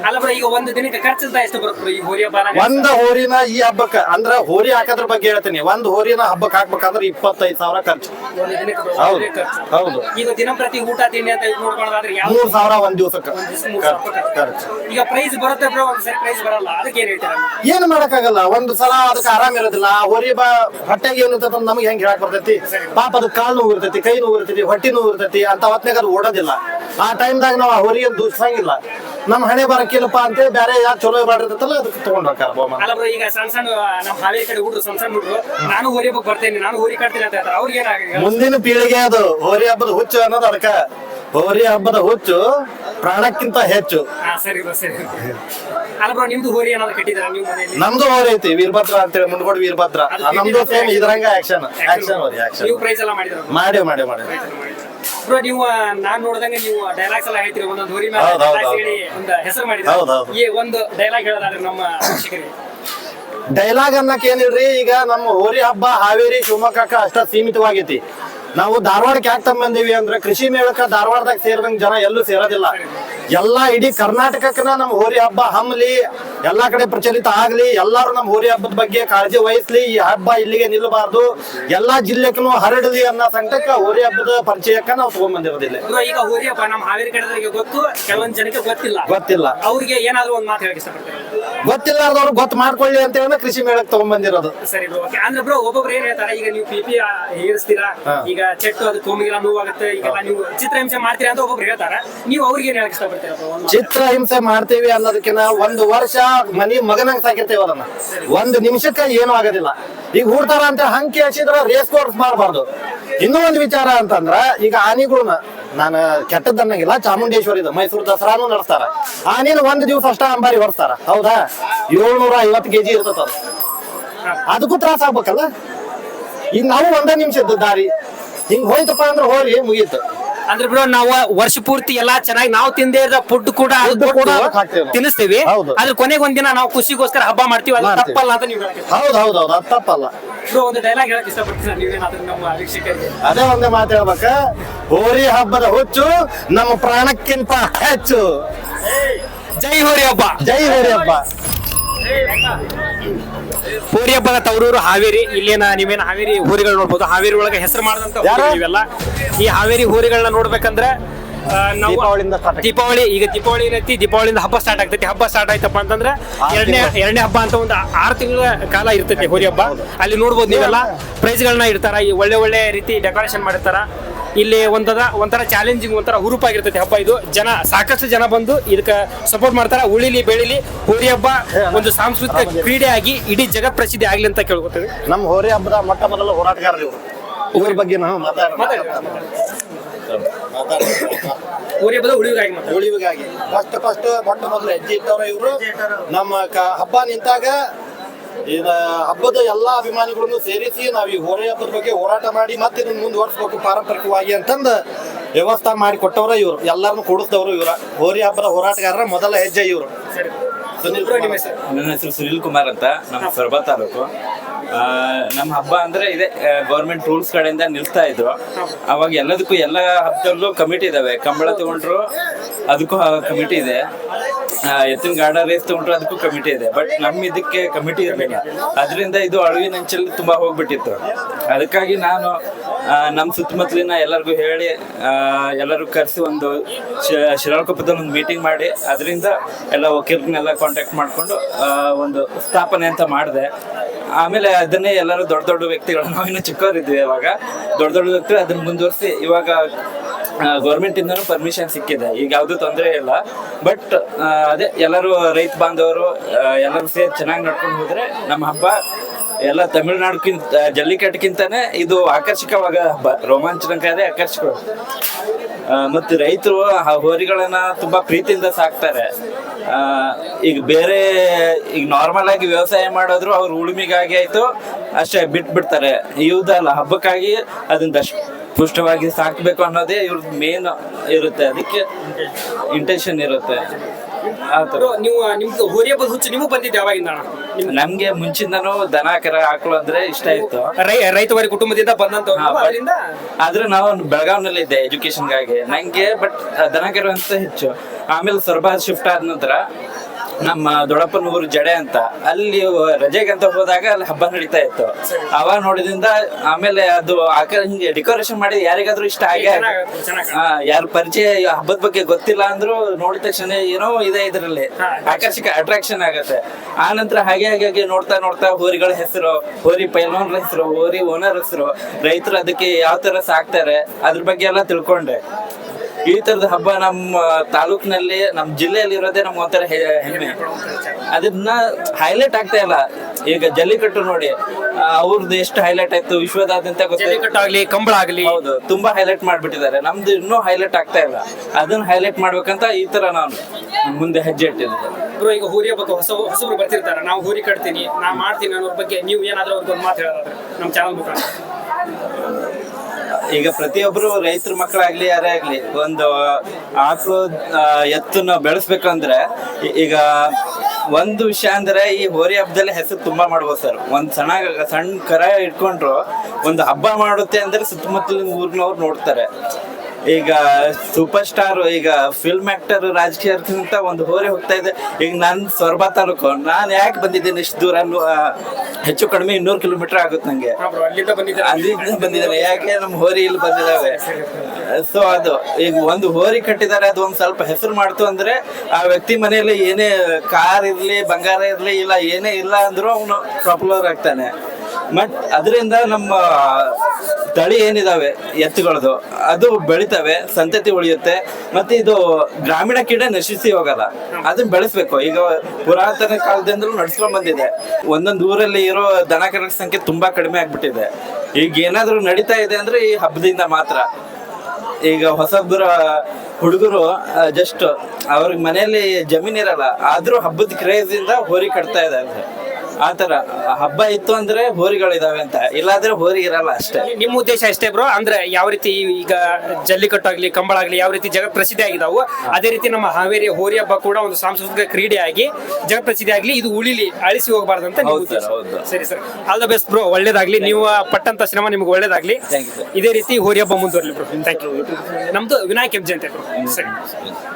ಅಲ್ಲ ಬ್ರೋ ಈಗ ಒಂದು ದಿನಕ್ಕೆ ಖರ್ಚು ಎಷ್ಟು ಬರುತ್ತೆ bro ಈ ಹೋರಿ ಹಬ್ಬ ಒಂದ್ ಹೋರಿನ ಈ ಹಬ್ಬಕ್ಕ ಅಂದ್ರ ಹೋರಿ ಹಾಕೋದ್ರ ಬಗ್ಗೆ ಹೇಳ್ತೀನಿ. ಒಂದ್ ಹೋರಿನ ಹಬ್ಬಕ್ಕೆ ಹಾಕ್ಬೇಕಂದ್ರ ಇಪ್ಪತ್ತೈದು ಸಾವಿರ ಖರ್ಚು. ಒಂದು ದಿನಕ್ಕೆ bro, ಹೌದು ಹೌದು. ಈಗ ದಿನಂಪ್ರತಿ ಊಟ ತಿಂಡಿ ಅಂತ ಇದು ನೋಡ್ಕೊಳ್ಳೋದಾದ್ರೆ ಯಾವ ಮೂರ್ ಸಾವಿರ ಒಂದ್ ದಿವಸಕ್ಕ ಖರ್ಚು. ಈಗ ಪ್ರೈಸ್ ಬರುತ್ತೆ ಬ್ರೋ ಒಂದ್ ಸರಿ ಪ್ರೈಸ್ ಬರಲ್ಲ. ಅದಕ್ಕೆ ಏನ್ ಹೇಳ್ತೀರಾ? ಏನ್ ಮಾಡಕ್ಕಾಗಲ್ಲ? ಒಂದ್ ಸಲ ಅದಕ್ಕೆ ಆರಾಮ್ ಇರೋದಿಲ್ಲ. ಆ ಹೊರಿ ಬಾ ಹೊಟ್ಟೆಗೆ ಏನು ನಮ್ಗೆ ಹೆಂಗ್ ಹೇಳಕ್ ಬರ್ತೈತಿ? ಪಾಪ ಅದು ಕಾಲ್ ನೋವು ಇರ್ತೈತಿ ಕೈ ನೋವು ಇರ್ತೈತಿ ಹೊಟ್ಟೆ ನೋವು ಇರ್ತೈತಿ ಅಂತ ಹೊತ್ನಾಗ ಅದು ಓಡೋದಿಲ್ಲ. ಆ ಟೈಮ್ದಾಗ ನಾವು ಆ ಹೊರಿಯನ್ನು ದೂಷಿಸಂಗಿಲ್ಲ ನಮ್ಮ ಹಣೆ ಬರಕಿಲ್ಲಪ್ಪ ಅಂತೇಳಿ ಬೇರೆ ಯಾರು ಚಲೋ ಬಾಡಿರ್ತಲ್ಲ ಅದಕ್ಕೆ ತಗೊಂಡ್ ಹೋಗ್ತಾರ ಬಹುಮಾನ. ಅಲ್ಲ ಬ್ರೋ ಈಗ ಸಣ್ಣ ಸಣ್ಣ ನಮ್ಮ ಹಳೆ ಕಡೆ ಹುಡುಗರು ಸಣ್ಣ ಸಣ್ಣ ಹುಡುಗರು ನಾನು ಹೋರಿ ಹಬ್ಬಕ್ಕೆ ಬರ್ತೇನೆ ನಾನು ಹೋರಿ ಕಾಡ್ತೀನಿ ಅಂತ ಹೇಳ್ತಾರೆ. ಅವ್ರಿಗೆ ಏನಾಗ ಮುಂದಿನ ಪೀಳಿಗೆ ಅದು ಹೋರಿ ಹಬ್ಬದ ಹುಚ್ಚು ಅನ್ನೋದು ಅದಕ್ಕ. ಹೋರಿ ಹಬ್ಬದ ಹುಚ್ಚು ಪ್ರಾಣಕ್ಕಿಂತ ಹೆಚ್ಚು. ಹಾ ಸರಿ ಬ್ರೋ ಸರಿ. ಅಲ್ಲ ಬ್ರೋ ನಿಮ್ದು ಹೋರಿ ಏನಾದ್ರು ಕಟ್ಟಿದಾರ ನೀವು ಮನೆಯಲ್ಲಿ? ನಮ್ದು ಹೋರಿ ಐತಿ ವೀರಭದ್ರ ಅಂತೇಳಿ ಮುಂಡ್ಗೋಡ್ ವೀರಭದ್ರ. ಆ, ನಮ್ದು ಸೇಮ್ ಇದ್ರಂಗ ಆಕ್ಷನ್ ಆಕ್ಷನ್ ಹೋರಿ ಆಕ್ಷನ್ ನೀವು ಪ್ರೈಸ್ ಎಲ್ಲ ಮಾಡಿದ್ರ ಮಾಡಿ ಮಾಡಿ ಮಾಡಿ ಬ್ರೋ ನೀವು ನಾನ್ ನೋಡ್ದಂಗೆ ನೀವು ಡೈಲಾಗ್ಸ್ ಎಲ್ಲ ಹೇಳ್ತೀರಿ ಒಂದೊಂದು ಹೋರಿ ಮೇಲೆ ಹೌದ್ ಹೌದ್ dialogues ಹೌದ್. ಹೇಳಿ ಒಂದು ಹೆಸರು ಹೌದ್ ಮಾಡಿದ್ರೆ ಹೌದ್. ಈ ಒಂದು ಡೈಲಾಗ್ ಹೇಳೋದಾದ್ರೆ ನಮ್ಮ ಶಿಕ್ಷಕರಿಗೆ ಡೈಲಾಗ್ ಅನ್ನಕ್ ಏನಿಲ್ರಿ ಈಗ ನಮ್ಮ ಹೋರಿ ಹಬ್ಬ ಹಾವೇರಿ ಶಿವಮೊಗ್ಗಕ್ಕ ಅಷ್ಟ ಸೀಮಿತವಾಗೈತಿ ನಾವು ಧಾರವಾಡಕ್ಕೆ ಯಾಕೆ ತಮ್ಮಂದಿವಿ ಅಂದ್ರೆ ಕೃಷಿ ಮೇಳಕ್ಕ ಧಾರವಾಡದಾಗ ಸೇರಿದಂಗ ಜನ ಎಲ್ಲೂ ಸೇರೋದಿಲ್ಲ. ಎಲ್ಲಾ ಇಡೀ ಕರ್ನಾಟಕಕ್ಕನ ನಮ್ಮ ಹೋರಿ ಹಬ್ಬ ಹಮ್ಲಿ ಎಲ್ಲಾ ಕಡೆ ಪ್ರಚಲಿತ ಆಗ್ಲಿ ಎಲ್ಲಾರು ನಮ್ಮ ಹೋರಿ ಹಬ್ಬದ ಬಗ್ಗೆ ಕಾಳಜಿ ವಹಿಸ್ಲಿ ಈ ಹಬ್ಬ ಇಲ್ಲಿಗೆ ನಿಲ್ಲಬಾರ್ದು ಎಲ್ಲಾ ಜಿಲ್ಲೆಕ್ಕೂ ಹರಡಲಿ ಅನ್ನೋ ಸಂಕಟಕ್ಕ ಹೋರಿ ಹಬ್ಬದ ಪರಿಚಯಕ್ಕ ನಾವು ತಗೊಂಡ್ಬಂದಿರೋದಿಲ್ಲ ಈಗ ಹೋರಿ ಹಬ್ಬ ನಮ್ಮ ಹಾವೇರಿ ಕಡೆದವರಿಗೆ ಗೊತ್ತು ಕೆಲವೊಂದ್ ಜನಕ್ಕೆ ಗೊತ್ತಿಲ್ಲ. ಗೊತ್ತಿಲ್ಲ. ಅವ್ರಿಗೆ ಏನಾದ್ರು ಒಂದು ಮಾತು ಹೇಳಕ್ಕೆ ಗೊತ್ತಿಲ್ಲಾರ್ದವ್ರು ಗೊತ್ತು ಮಾಡ್ಕೊಳ್ಳಿ ಅಂತ ಹೇಳಿ ಕೃಷಿ ಮೇಳಕ್ಕೆ ತಗೊಂಡ್ಬಂದಿರೋದು ಸರಿ ಓಕೆ ಅಂದ್ರೆ ಬ್ರೋ ಒಬ್ಬೊಬ್ರು ಏನ್ ಹೇಳ್ತಾರೆ ಈಗ ನೀವು ಪಿಪಿ ಹೇರಿಸ್ತೀರಾ ಈಗ ಚೆಟ್ಟು ಅದು ಕೋಮಿಗೆಲ್ಲ ನೋವಾಗುತ್ತೆ ಈಗೆಲ್ಲ ನೀವು ಚಿತ್ರಹಿಂಸೆ ಮಾಡ್ತೀರಾ ಅಂತ ಒಬ್ಬೊಬ್ರು ಹೇಳ್ತಾರೆ. ನೀವು ಅವ್ರಿಗೆ ಏನ್ ಹೇಳಕ್ ಇಷ್ಟಪಡ್ತೀರಾ bro? ಚಿತ್ರ ಹಿಂಸೆ ಮಾಡ್ತೀವಿ ಅನ್ನೋದಕ್ಕಿಂತ ಒಂದು ವರ್ಷ ಮನಿ ಮಗನಂಗ್ ಸಾಕಿರ್ತೇವೆ ಅದನ್ನ. ಒಂದು ನಿಮಿಷಕ್ಕ ಏನು ಆಗೋದಿಲ್ಲ. ಈಗ ಹೂಡ್ತಾರ ಅಂತ ಹಂಕಿ ಹಚ್ಚಿದ್ರ ರೇಸ್ ಕೋರ್ಸ್ ಮಾಡಬಾರ್ದು. ಇನ್ನೂ ಒಂದು ವಿಚಾರ ಅಂತಂದ್ರ ಈಗ ಆನೆಗಳನ್ನ ನಾನು ಕೆಟ್ಟದ್ದನ್ನಂಗಿಲ್ಲ ಚಾಮುಂಡೇಶ್ವರಿ ಮೈಸೂರು ದಸರಾನು ನಡೆಸ್ತಾರ. ಆನಿನ ಒಂದ್ ದಿವಸ ಅಷ್ಟ ಅಂಬಾರಿ ಹೊರಸ್ತಾರ ಹೌದಾ? ಏಳ್ನೂರ ಐವತ್ತು ಕೆಜಿ ಇರ್ತದ ಅದು. ಅದಕ್ಕೂ ತ್ರಾಸ ಆಗ್ಬೇಕಲ್ಲ? ಈಗ ನಾವು ಒಂದೇ ನಿಮಿಷದ್ದು ದಾರಿ. ಹಿಂಗ್ ಹೋಯ್ತಪ್ಪ ಅಂದ್ರೆ ಹೋರಿ ಮುಗೀತು. ಅಂದ್ರೆ ಬಿಡೋ ನಾವು ವರ್ಷ ಪೂರ್ತಿ ಎಲ್ಲಾ ಚೆನ್ನಾಗಿ ನಾವು ತಿಂದೇ ಇರೋ ಫುಡ್ ಕೂಡ Food ಕೂಡ ಹಾಕ್ತೇವೆ ನಾವು. ತಿನ್ನಿಸ್ತೀವಿ. ಹೌದು. ಅದ್ರ ಕೊನೆಗೆ ಒಂದಿನ ನಾವು ಖುಷಿಗೋಸ್ಕರ ಹಬ್ಬ ಮಾಡ್ತೀವಿ ಅದು ಮಾಡ್ತೀವಿ. ತಪ್ಪಲ್ಲ ಅಂತ ನೀವು ಹೌದ್ ಹೌದ್ ಹೌದು ಅದು ತಪ್ಪಲ್ಲ. ಬ್ರೋ ಒಂದು ಡೈಲಾಗ್ ಹೇಳಕ್ ಇಷ್ಟಪಡ್ತೀರಾ ನೀವೇನಾದ್ರೂ ನಮ್ಮ ವೀಕ್ಷಕರಿಗೆ. ಅದೇ ಒಂದೇ ಮಾತು ಹೇಳ್ಬೇಕ. ಹೋರಿ ಹಬ್ಬದ ಹುಚ್ಚು ನಮ್ಮ ಪ್ರಾಣಕ್ಕಿಂತ ಹೆಚ್ಚು. ಜೈ ಹೋರಿ ಹಬ್ಬ. ಜೈ ಹೋರಿ ಹಬ್ಬ. ಹೋರಿ ಹಬ್ಬದ ತವರೂರು ಹಾವೇರಿ ಇಲ್ಲೇನ ನೀವೇನ ಹಾವೇರಿ ಹೋರಿಗಳು ನೋಡ್ಬೋದು. ಹಾವೇರಿ ಒಳಗೆ ಹೆಸರು ಮಾಡಿದಂತ ಯಾರು? ಇವೆಲ್ಲ ಈ ಹಾವೇರಿ ಹೋರಿಗಳನ್ನ ನೋಡ್ಬೇಕಂದ್ರೆ ದೀಪಾವಳಿ ಈಗ ದೀಪಾವಳಿ ಏನೈತಿ ದೀಪಾವಳಿಯಿಂದ ಹಬ್ಬ ಸ್ಟಾರ್ಟ್ ಆಗ್ತೈತಿ. ಹಬ್ಬ ಸ್ಟಾರ್ಟ್ ಆಯ್ತಪ್ಪ ಅಂತಂದ್ರೆ ಎರಡನೇ ಎರಡನೇ ಹಬ್ಬ ಅಂತ ಒಂದು ಆರು ತಿಂಗಳ ಕಾಲ ಇರ್ತೈತಿ ಹೋರಿ ಹಬ್ಬ. ಅಲ್ಲಿ ನೋಡ್ಬೋದು ನೀವೆಲ್ಲ. ಪ್ರೈಸ್ಗಳನ್ನ ಇಡ್ತಾರ ಈ ಒಳ್ಳೆ ಒಳ್ಳೆ ರೀತಿ ಡೆಕೋರೇಷನ್ ಮಾಡಿರ್ತಾರ. ಇಲ್ಲಿ ಒಂದದ ಒಂಥರ ಚಾಲೆಂಜಿಂಗ್ ಒಂಥರ ಹುರುಪಾಗಿರ್ತೈತಿ ಹಬ್ಬ ಇದು. ಜನ ಸಾಕಷ್ಟು ಜನ ಬಂದು ಇದಕ್ಕೆ ಸಪೋರ್ಟ್ ಮಾಡ್ತಾರ. ಉಳಿಲಿ ಬೆಳಿಲಿ ಹೋರಿ ಹಬ್ಬ ಒಂದು ಸಾಂಸ್ಕೃತಿಕ ಕ್ರೀಡೆ ಆಗಿ ಇಡೀ ಜಗತ್ ಪ್ರಸಿದ್ಧಿ ಆಗ್ಲಿ ಅಂತ ಕೇಳ್ಕೊತೀವಿ. ನಮ್ಮ ಹೋರಿ ಹಬ್ಬದ ಮೊಟ್ಟ ಮೊದಲ ಹೋರಾಟಗಾರರು ಇವರು. ಇವ್ರ ಬಗ್ಗೆ ನಾವು ಹೋರಿ ಹಬ್ಬದ ಉಳಿವಿಗಾಗಿ ಉಳಿವಿಗಾಗಿ. ಫಸ್ಟ್ ಫಸ್ಟ್ ಮೊಟ್ಟ ಮೊದಲು ಹೆಜ್ಜೆ ಇಟ್ಟವ್ರ ಇವರು. ನಮ್ಮ ಹಬ್ಬ ನಿಂತಾಗ ಇದ ಹಬ್ಬದ ಎಲ್ಲಾ ಅಭಿಮಾನಿಗಳನ್ನು ಸೇರಿಸಿ ನಾವು ಈ ಹೋರಿ ಹಬ್ಬದ ಬಗ್ಗೆ ಹೋರಾಟ ಮಾಡಿ ಮತ್ತೆ ಇದನ್ನ ಮುಂದುವರ್ಸ್ಬೇಕು ಪಾರಂಪರಿಕವಾಗಿ ಅಂತಂದ ವ್ಯವಸ್ಥೆ ಮಾಡಿ ಕೊಟ್ಟವರ ಇವರು. ಎಲ್ಲಾರನ್ನು ಕೂಡಿಸಿದವರು ಇವರ. ಹೋರಿ ಹಬ್ಬದ ಹೋರಾಟಗಾರರ ಮೊದಲ ಹೆಜ್ಜೆ ಇವರು. ನನ್ನ ಹೆಸರು ಸುನಿಲ್ ಕುಮಾರ್ ಅಂತ. ನಮ್ಮ ಸೊರಬ ತಾಲೂಕು. ನಮ್ಮ ಹಬ್ಬ ಅಂದ್ರೆ ಇದೆ ಗೌರ್ಮೆಂಟ್ ರೂಲ್ಸ್ ಕಡೆಯಿಂದ ನಿಲ್ತಾ ಇದ್ರು. ಅವಾಗ ಎಲ್ಲದಕ್ಕೂ ಎಲ್ಲ ಹಬ್ಬದಲ್ಲೂ ಕಮಿಟಿ ಇದಾವೆ. ಕಂಬಳ ತಗೊಂಡ್ರು ಅದಕ್ಕೂ ಕಮಿಟಿ ಇದೆ. ಎತ್ತಿನ ಗಾರ್ಡ ರೇಸ್ ತಗೊಂಡ್ರು ಅದಕ್ಕೂ ಕಮಿಟಿ ಇದೆ. ಬಟ್ ನಮ್ಮ ಇದಕ್ಕೆ ಕಮಿಟಿ ಇರಲಿಲ್ಲ. ಅದರಿಂದ ಇದು ಅಳುವಿನ ಅಂಚಲ್ಲಿ ತುಂಬಾ ಹೋಗ್ಬಿಟ್ಟಿತ್ತು. ಅದಕ್ಕಾಗಿ ನಾನು ನಮ್ಮ ಸುತ್ತಮುತ್ತಲಿನ ಎಲ್ಲರಿಗೂ ಹೇಳಿ ಎಲ್ಲರೂ ಕರೆಸಿ ಒಂದು ಶಿರಾಳಕೊಪ್ಪದಲ್ಲಿ ಒಂದು ಮೀಟಿಂಗ್ ಮಾಡಿ, ಅದರಿಂದ ಎಲ್ಲ ವಕೀಲರನ್ನೆಲ್ಲ ಕಾಂಟ್ಯಾಕ್ಟ್ ಮಾಡಿಕೊಂಡು ಒಂದು ಸ್ಥಾಪನೆ ಅಂತ ಮಾಡಿದೆ. ಆಮೇಲೆ ಅದನ್ನೇ ಎಲ್ಲರೂ ದೊಡ್ಡ ದೊಡ್ಡ ವ್ಯಕ್ತಿಗಳು ನಾವಿನ್ನು ಚಿಕ್ಕವರಿದ್ದೀವಿ ಅವಾಗ. ದೊಡ್ಡ ದೊಡ್ಡ ವ್ಯಕ್ತಿ ಅದನ್ನ ಮುಂದುವರಿಸಿ ಇವಾಗ ಗೌರ್ಮೆಂಟ್ ಇಂದನೂ ಪರ್ಮಿಷನ್ ಸಿಕ್ಕಿದೆ. ಈಗ ಯಾವ್ದು ತೊಂದರೆ ಇಲ್ಲ. ಬಟ್ ಅದೇ ಎಲ್ಲರೂ ರೈತ ಬಾಂಧವರು ಎಲ್ಲರೂ ಸೇರಿ ಚೆನ್ನಾಗಿ ನಡ್ಕೊಂಡು ಹೋದ್ರೆ ನಮ್ಮ ಹಬ್ಬ ಎಲ್ಲ ತಮಿಳ್ನಾಡುಕ್ಕಿಂತ ಜಲ್ಲಿಕಟ್ಟಕ್ಕಿಂತಾನೆ ಇದು ಆಕರ್ಷಕವಾಗ ರೋಮಾಂಚನಕಾರಿ ಆಕರ್ಷಕ ಮತ್ತು ರೈತರು ಆ ಹೋರಿಗಳನ್ನ ತುಂಬಾ ಪ್ರೀತಿಯಿಂದ ಸಾಕ್ತಾರೆ. ಈಗ ಬೇರೆ, ಈಗ ನಾರ್ಮಲ್ ಆಗಿ ವ್ಯವಸಾಯ ಮಾಡೋದ್ರು ಅವ್ರು ಉಳುಮೆಗಾಗಿ ಆಯ್ತು, ಅಷ್ಟೇ ಬಿಟ್ಬಿಡ್ತಾರೆ. ಇವ್ದಲ್ಲ, ಹಬ್ಬಕ್ಕಾಗಿ ಅದನ್ನ ಪುಷ್ಟವಾಗಿ ಸಾಕ್ಬೇಕು ಅನ್ನೋದೇ ಇವ್ರದ್ದು ಮೇನ್ ಇರುತ್ತೆ. ಅದಕ್ಕೆ ಇಂಟೆನ್ಷನ್ ಇರುತ್ತೆ. ನೀವು ನಿಮ್ದು ಹೋರಿ ಹಬ್ಬದ ಹುಚ್ಚು ನಿಮಗೂ ಬಂದಿದ್ದು ಯಾವಾಗಿಂದ ಅಣ್ಣ? ನಿಮ್ ನಮ್ಗೆ ಮುಂಚಿಂದನು ದನ ಕರ ಹಾಕಲು ಅಂದ್ರೆ ಇಷ್ಟ ಇತ್ತು. ರೈ- ರೈತವರಿ ಕುಟುಂಬದಿಂದ ಬಂದಂತ ಅದರಿಂದ ಆದ್ರೆ ನಾವು ಬೆಳಗಾವ್ನಲ್ಲಿ ಇದ್ದೆ ಎಜುಕೇಶನ್ಗಾಗಿ ನಂಗೆ ಬಟ್ ದನ ಕರು ಅಂತ ಹೆಚ್ಚು. ಆಮೇಲೆ ಸೊರಬ ಶಿಫ್ಟ್ ಆದ ನಂತರ ನಮ್ಮ ದೊಡ್ಡಪ್ಪನ ಊರು ಜಡೆ ಅಂತ ಅಲ್ಲಿ ರಜೆಗೆ ಅಂತ ಹೋದಾಗ ಅಲ್ಲಿ ಹಬ್ಬ ನಡೀತಾ ಇತ್ತು. ಅವಾಗ ನೋಡಿದ್ರಿಂದ ಆಮೇಲೆ ಅದು ಆಕ ಹಿಂಗೆ ಡೆಕೋರೇಷನ್ ಮಾಡಿ ಯಾರಿಗಾದ್ರೂ ಇಷ್ಟ ಆಗೇ ಯಾರು ಪರಿಚಯ ಹಬ್ಬದ ಬಗ್ಗೆ ಗೊತ್ತಿಲ್ಲ ಅಂದ್ರೂ ನೋಡಿದ ತಕ್ಷಣ ಏನೋ ಇದೆ ಇದರಲ್ಲಿ. ಆಕರ್ಷಕ ಅಟ್ರಾಕ್ಷನ್ ಆಗತ್ತೆ. ಆ ನಂತರ ಹಾಗೆ ಹಾಗೆ ಹಾಗೆ ನೋಡ್ತಾ ನೋಡ್ತಾ ಹೋರಿಗಳ ಹೆಸರು ಹೋರಿ ಪೈಲೋನ್ ಹೆಸರು ಹೋರಿ ಓನರ್ ಹೆಸರು ರೈತರು ಅದಕ್ಕೆ ಯಾವ ತರ ಸಾಕ್ತಾರೆ ಅದ್ರ ಬಗ್ಗೆ ಎಲ್ಲ ತಿಳ್ಕೊಂಡೆ. ಈ ತರದ ಹಬ್ಬ ನಮ್ಮ ತಾಲೂಕಿನಲ್ಲಿ ನಮ್ಮ ಜಿಲ್ಲೆಯಲ್ಲಿ ಇರೋದೇ ನಮ್ಗೆ ಒಂಥರ ಹೆಮ್ಮೆ. ಅದನ್ನ ಹೈಲೈಟ್ ಆಗ್ತಾ ಇಲ್ಲ. ಈಗ ಜಲ್ಲಿಕಟ್ಟು ನೋಡಿ ಅವ್ರದ್ದು ಎಷ್ಟು ಹೈಲೈಟ್ ಆಯ್ತು ವಿಶ್ವದಾದ್ಯಂತ ಆಗ್ಲಿ ಕಂಬಳ ಆಗ್ಲಿ. ಹೌದು ತುಂಬಾ ಹೈಲೈಟ್ ಮಾಡ್ಬಿಟ್ಟಿದ್ದಾರೆ. ನಮ್ದು ಇನ್ನೂ ಹೈಲೈಟ್ ಆಗ್ತಾ ಇಲ್ಲ. ಅದನ್ನ ಹೈಲೈಟ್ ಮಾಡ್ಬೇಕಂತ ಈ ತರ ನಾನು ಮುಂದೆ ಹೆಜ್ಜೆ ಇಟ್ಟಿದ್ದೆ ಈಗ ಹೋರಿ ಹಬ್ಬಕ್ಕೆ ಹೊಸ ಹೊಸಬ್ರು ಬರ್ತಿರ್ತಾರೆ. ನಾವು ಹುರಿ ಕಟ್ತೀನಿ ನಾ ಮಾಡ್ತೀನಿ ಅನ್ನೋದ್ರ ಬಗ್ಗೆ ನೀವು ಏನಾದ್ರೂ ಅವ್ರಿಗೆ ಒಂದು ಮಾತು ಹೇಳೋದಾದ್ರೆ ನಮ್ಮ ಚಾನಲ್ ಮುಖಾಂತರ. ಈಗ ಪ್ರತಿಯೊಬ್ರು ರೈತರ ಮಕ್ಕಳಾಗ್ಲಿ, ಯಾರೇ ಆಗ್ಲಿ, ಒಂದು ಆಕಳು ಎತ್ತನ್ನ ಬೆಳೆಸ್ಬೇಕಂದ್ರೆ ಈಗ ಒಂದು ವಿಷಯ ಅಂದ್ರೆ ಈ ಹೋರಿ ಹಬ್ಬದಲ್ಲಿ ಹೆಸರು ತುಂಬಾ ಮಾಡ್ಬೋದು ಸರ್. ಒಂದ್ ಸಣ್ಣ ಸಣ್ಣ ಕರ ಇಟ್ಕೊಂಡ್ರು, ಒಂದು ಹಬ್ಬ ಮಾಡುತ್ತೆ ಅಂದ್ರೆ ಸುತ್ತಮುತ್ತಲಿನ ಊರ್ನವ್ರು ನೋಡ್ತಾರೆ. ಈಗ ಸೂಪರ್ ಸ್ಟಾರ್ ಈಗ ಫಿಲ್ಮ್ ಆಕ್ಟರ್ ರಾಜಕೀಯಕ್ಕಿಂತ ಒಂದು ಹೋರೆ ಹೋಗ್ತಾ ಇದೆ. ಈಗ ನಾನು ಸೊರಬ ತಾಲೂಕು ನಾನು ಯಾಕೆ ಬಂದಿದ್ದೇನೆ ಇಷ್ಟು ದೂರ ಹೆಚ್ಚು ಕಡಿಮೆ ಇನ್ನೂರು ಕಿಲೋಮೀಟರ್ ಆಗುತ್ತೆ ನಂಗೆ. ಅಲ್ಲಿಂದ ಬಂದಿದ್ದಾರೆ? ಯಾಕೆ ನಮ್ಮ ಹೋರಿ ಇಲ್ಲಿ ಬಂದಿದ್ದಾವೆ? ಸೊ ಅದು ಈಗ ಒಂದು ಹೋರಿ ಕಟ್ಟಿದ್ದಾರೆ ಅದು ಒಂದು ಸ್ವಲ್ಪ ಹೆಸರು ಮಾಡ್ತು ಅಂದ್ರೆ ಆ ವ್ಯಕ್ತಿ ಮನೆಯಲ್ಲಿ ಏನೇ ಕಾರ್ ಇರ್ಲಿ ಬಂಗಾರ ಇರ್ಲಿ ಇಲ್ಲ ಏನೇ ಇಲ್ಲ ಅಂದ್ರೂ ಅವನು ಪಾಪ್ಯುಲರ್ ಆಗ್ತಾನೆ. ಬಟ್ ಅದರಿಂದ ನಮ್ಮ ತಳಿ ಏನಿದಾವೆ, ಎತ್ತುಗಳದು, ಅದು ಬೆಳಿತವೆ, ಸಂತತಿ ಉಳಿಯುತ್ತೆ ಮತ್ತೆ ಇದು ಗ್ರಾಮೀಣ ಕ್ರೀಡೆ ನಶಿಸಿ ಹೋಗಲ್ಲ. ಅದನ್ನ ಬೆಳೆಸ್ಬೇಕು. ಈಗ ಪುರಾತನ ಕಾಲದಿಂದಲೂ ನಡ್ಸ್ಕೊಂಡ್ ಬಂದಿದೆ. ಒಂದೊಂದು ಊರಲ್ಲಿ ಇರೋ ದನ ಸಂಖ್ಯೆ ತುಂಬಾ ಕಡಿಮೆ ಆಗ್ಬಿಟ್ಟಿದೆ. ಈಗ ಏನಾದ್ರೂ ನಡೀತಾ ಇದೆ ಅಂದ್ರೆ ಈ ಹಬ್ಬದಿಂದ ಮಾತ್ರ. ಈಗ ಹೊಸಬ್ರ, ಹುಡುಗರು ಜಸ್ಟ್ ಅವ್ರಿಗೆ ಮನೆಯಲ್ಲಿ ಜಮೀನ್ ಇರಲ್ಲ. ಆದ್ರೂ ಹಬ್ಬದ ಕ್ರೇಜ್ ಇಂದ ಹೋರಿ ಕಟ್ತಾ ಇದ್ದಾರೆ. ಆತರ ಹಬ್ಬ ಇತ್ತು ಅಂದ್ರೆ ಹೋರಿಗಳಿದಾವೆ ಅಂತ. ಇಲ್ಲಾಂದ್ರೆ ಹೋರಿ ಇರಲ್ಲ ಅಷ್ಟೇ. ನಿಮ್ಮ ಉದ್ದೇಶ ಅಷ್ಟೇ ಬ್ರೋ? ಅಂದ್ರೆ ಯಾವ ರೀತಿ ಈಗ ಜಲ್ಲಿಕಟ್ಟು ಆಗ್ಲಿ ಕಂಬಳ ಆಗ್ಲಿ ಯಾವ ರೀತಿ ಜಗತ್ ಪ್ರಸಿದ್ಧಿ ಆಗಿದಾವು? ಅದೇ ರೀತಿ ನಮ್ಮ ಹಾವೇರಿ ಹೋರಿ ಹಬ್ಬ ಕೂಡ ಒಂದು ಸಾಂಸ್ಕೃತಿಕ ಕ್ರೀಡೆ ಆಗಿ ಜಗತ್ ಪ್ರಸಿದ್ಧಿ ಆಗ್ಲಿ ಇದು ಉಳಿಲಿ ಅಳಿಸಿ ಹೋಗಬಾರ್ದು ಅಂತ ನಿಮ್ಮ ಉದ್ದೇಶ. ಸರಿ sir. All the best bro. ಒಳ್ಳೇದಾಗ್ಲಿ. ನೀವು ಪಟ್ಟಂತ ಶ್ರಮ ನಿಮ್ಗೆ ಒಳ್ಳೇದಾಗ್ಲಿ. ಇದೇ ರೀತಿ ಹೋರಿ ಹಬ್ಬ ಮುಂದುವರಲಿ ಬ್ರೋ. ಥ್ಯಾಂಕ್ ಯು ನಮ್ದು ವಿನಾಯಕ್ ಎಂ ಜಯಂತಿ ಬ್ರೋ. ಸರಿ.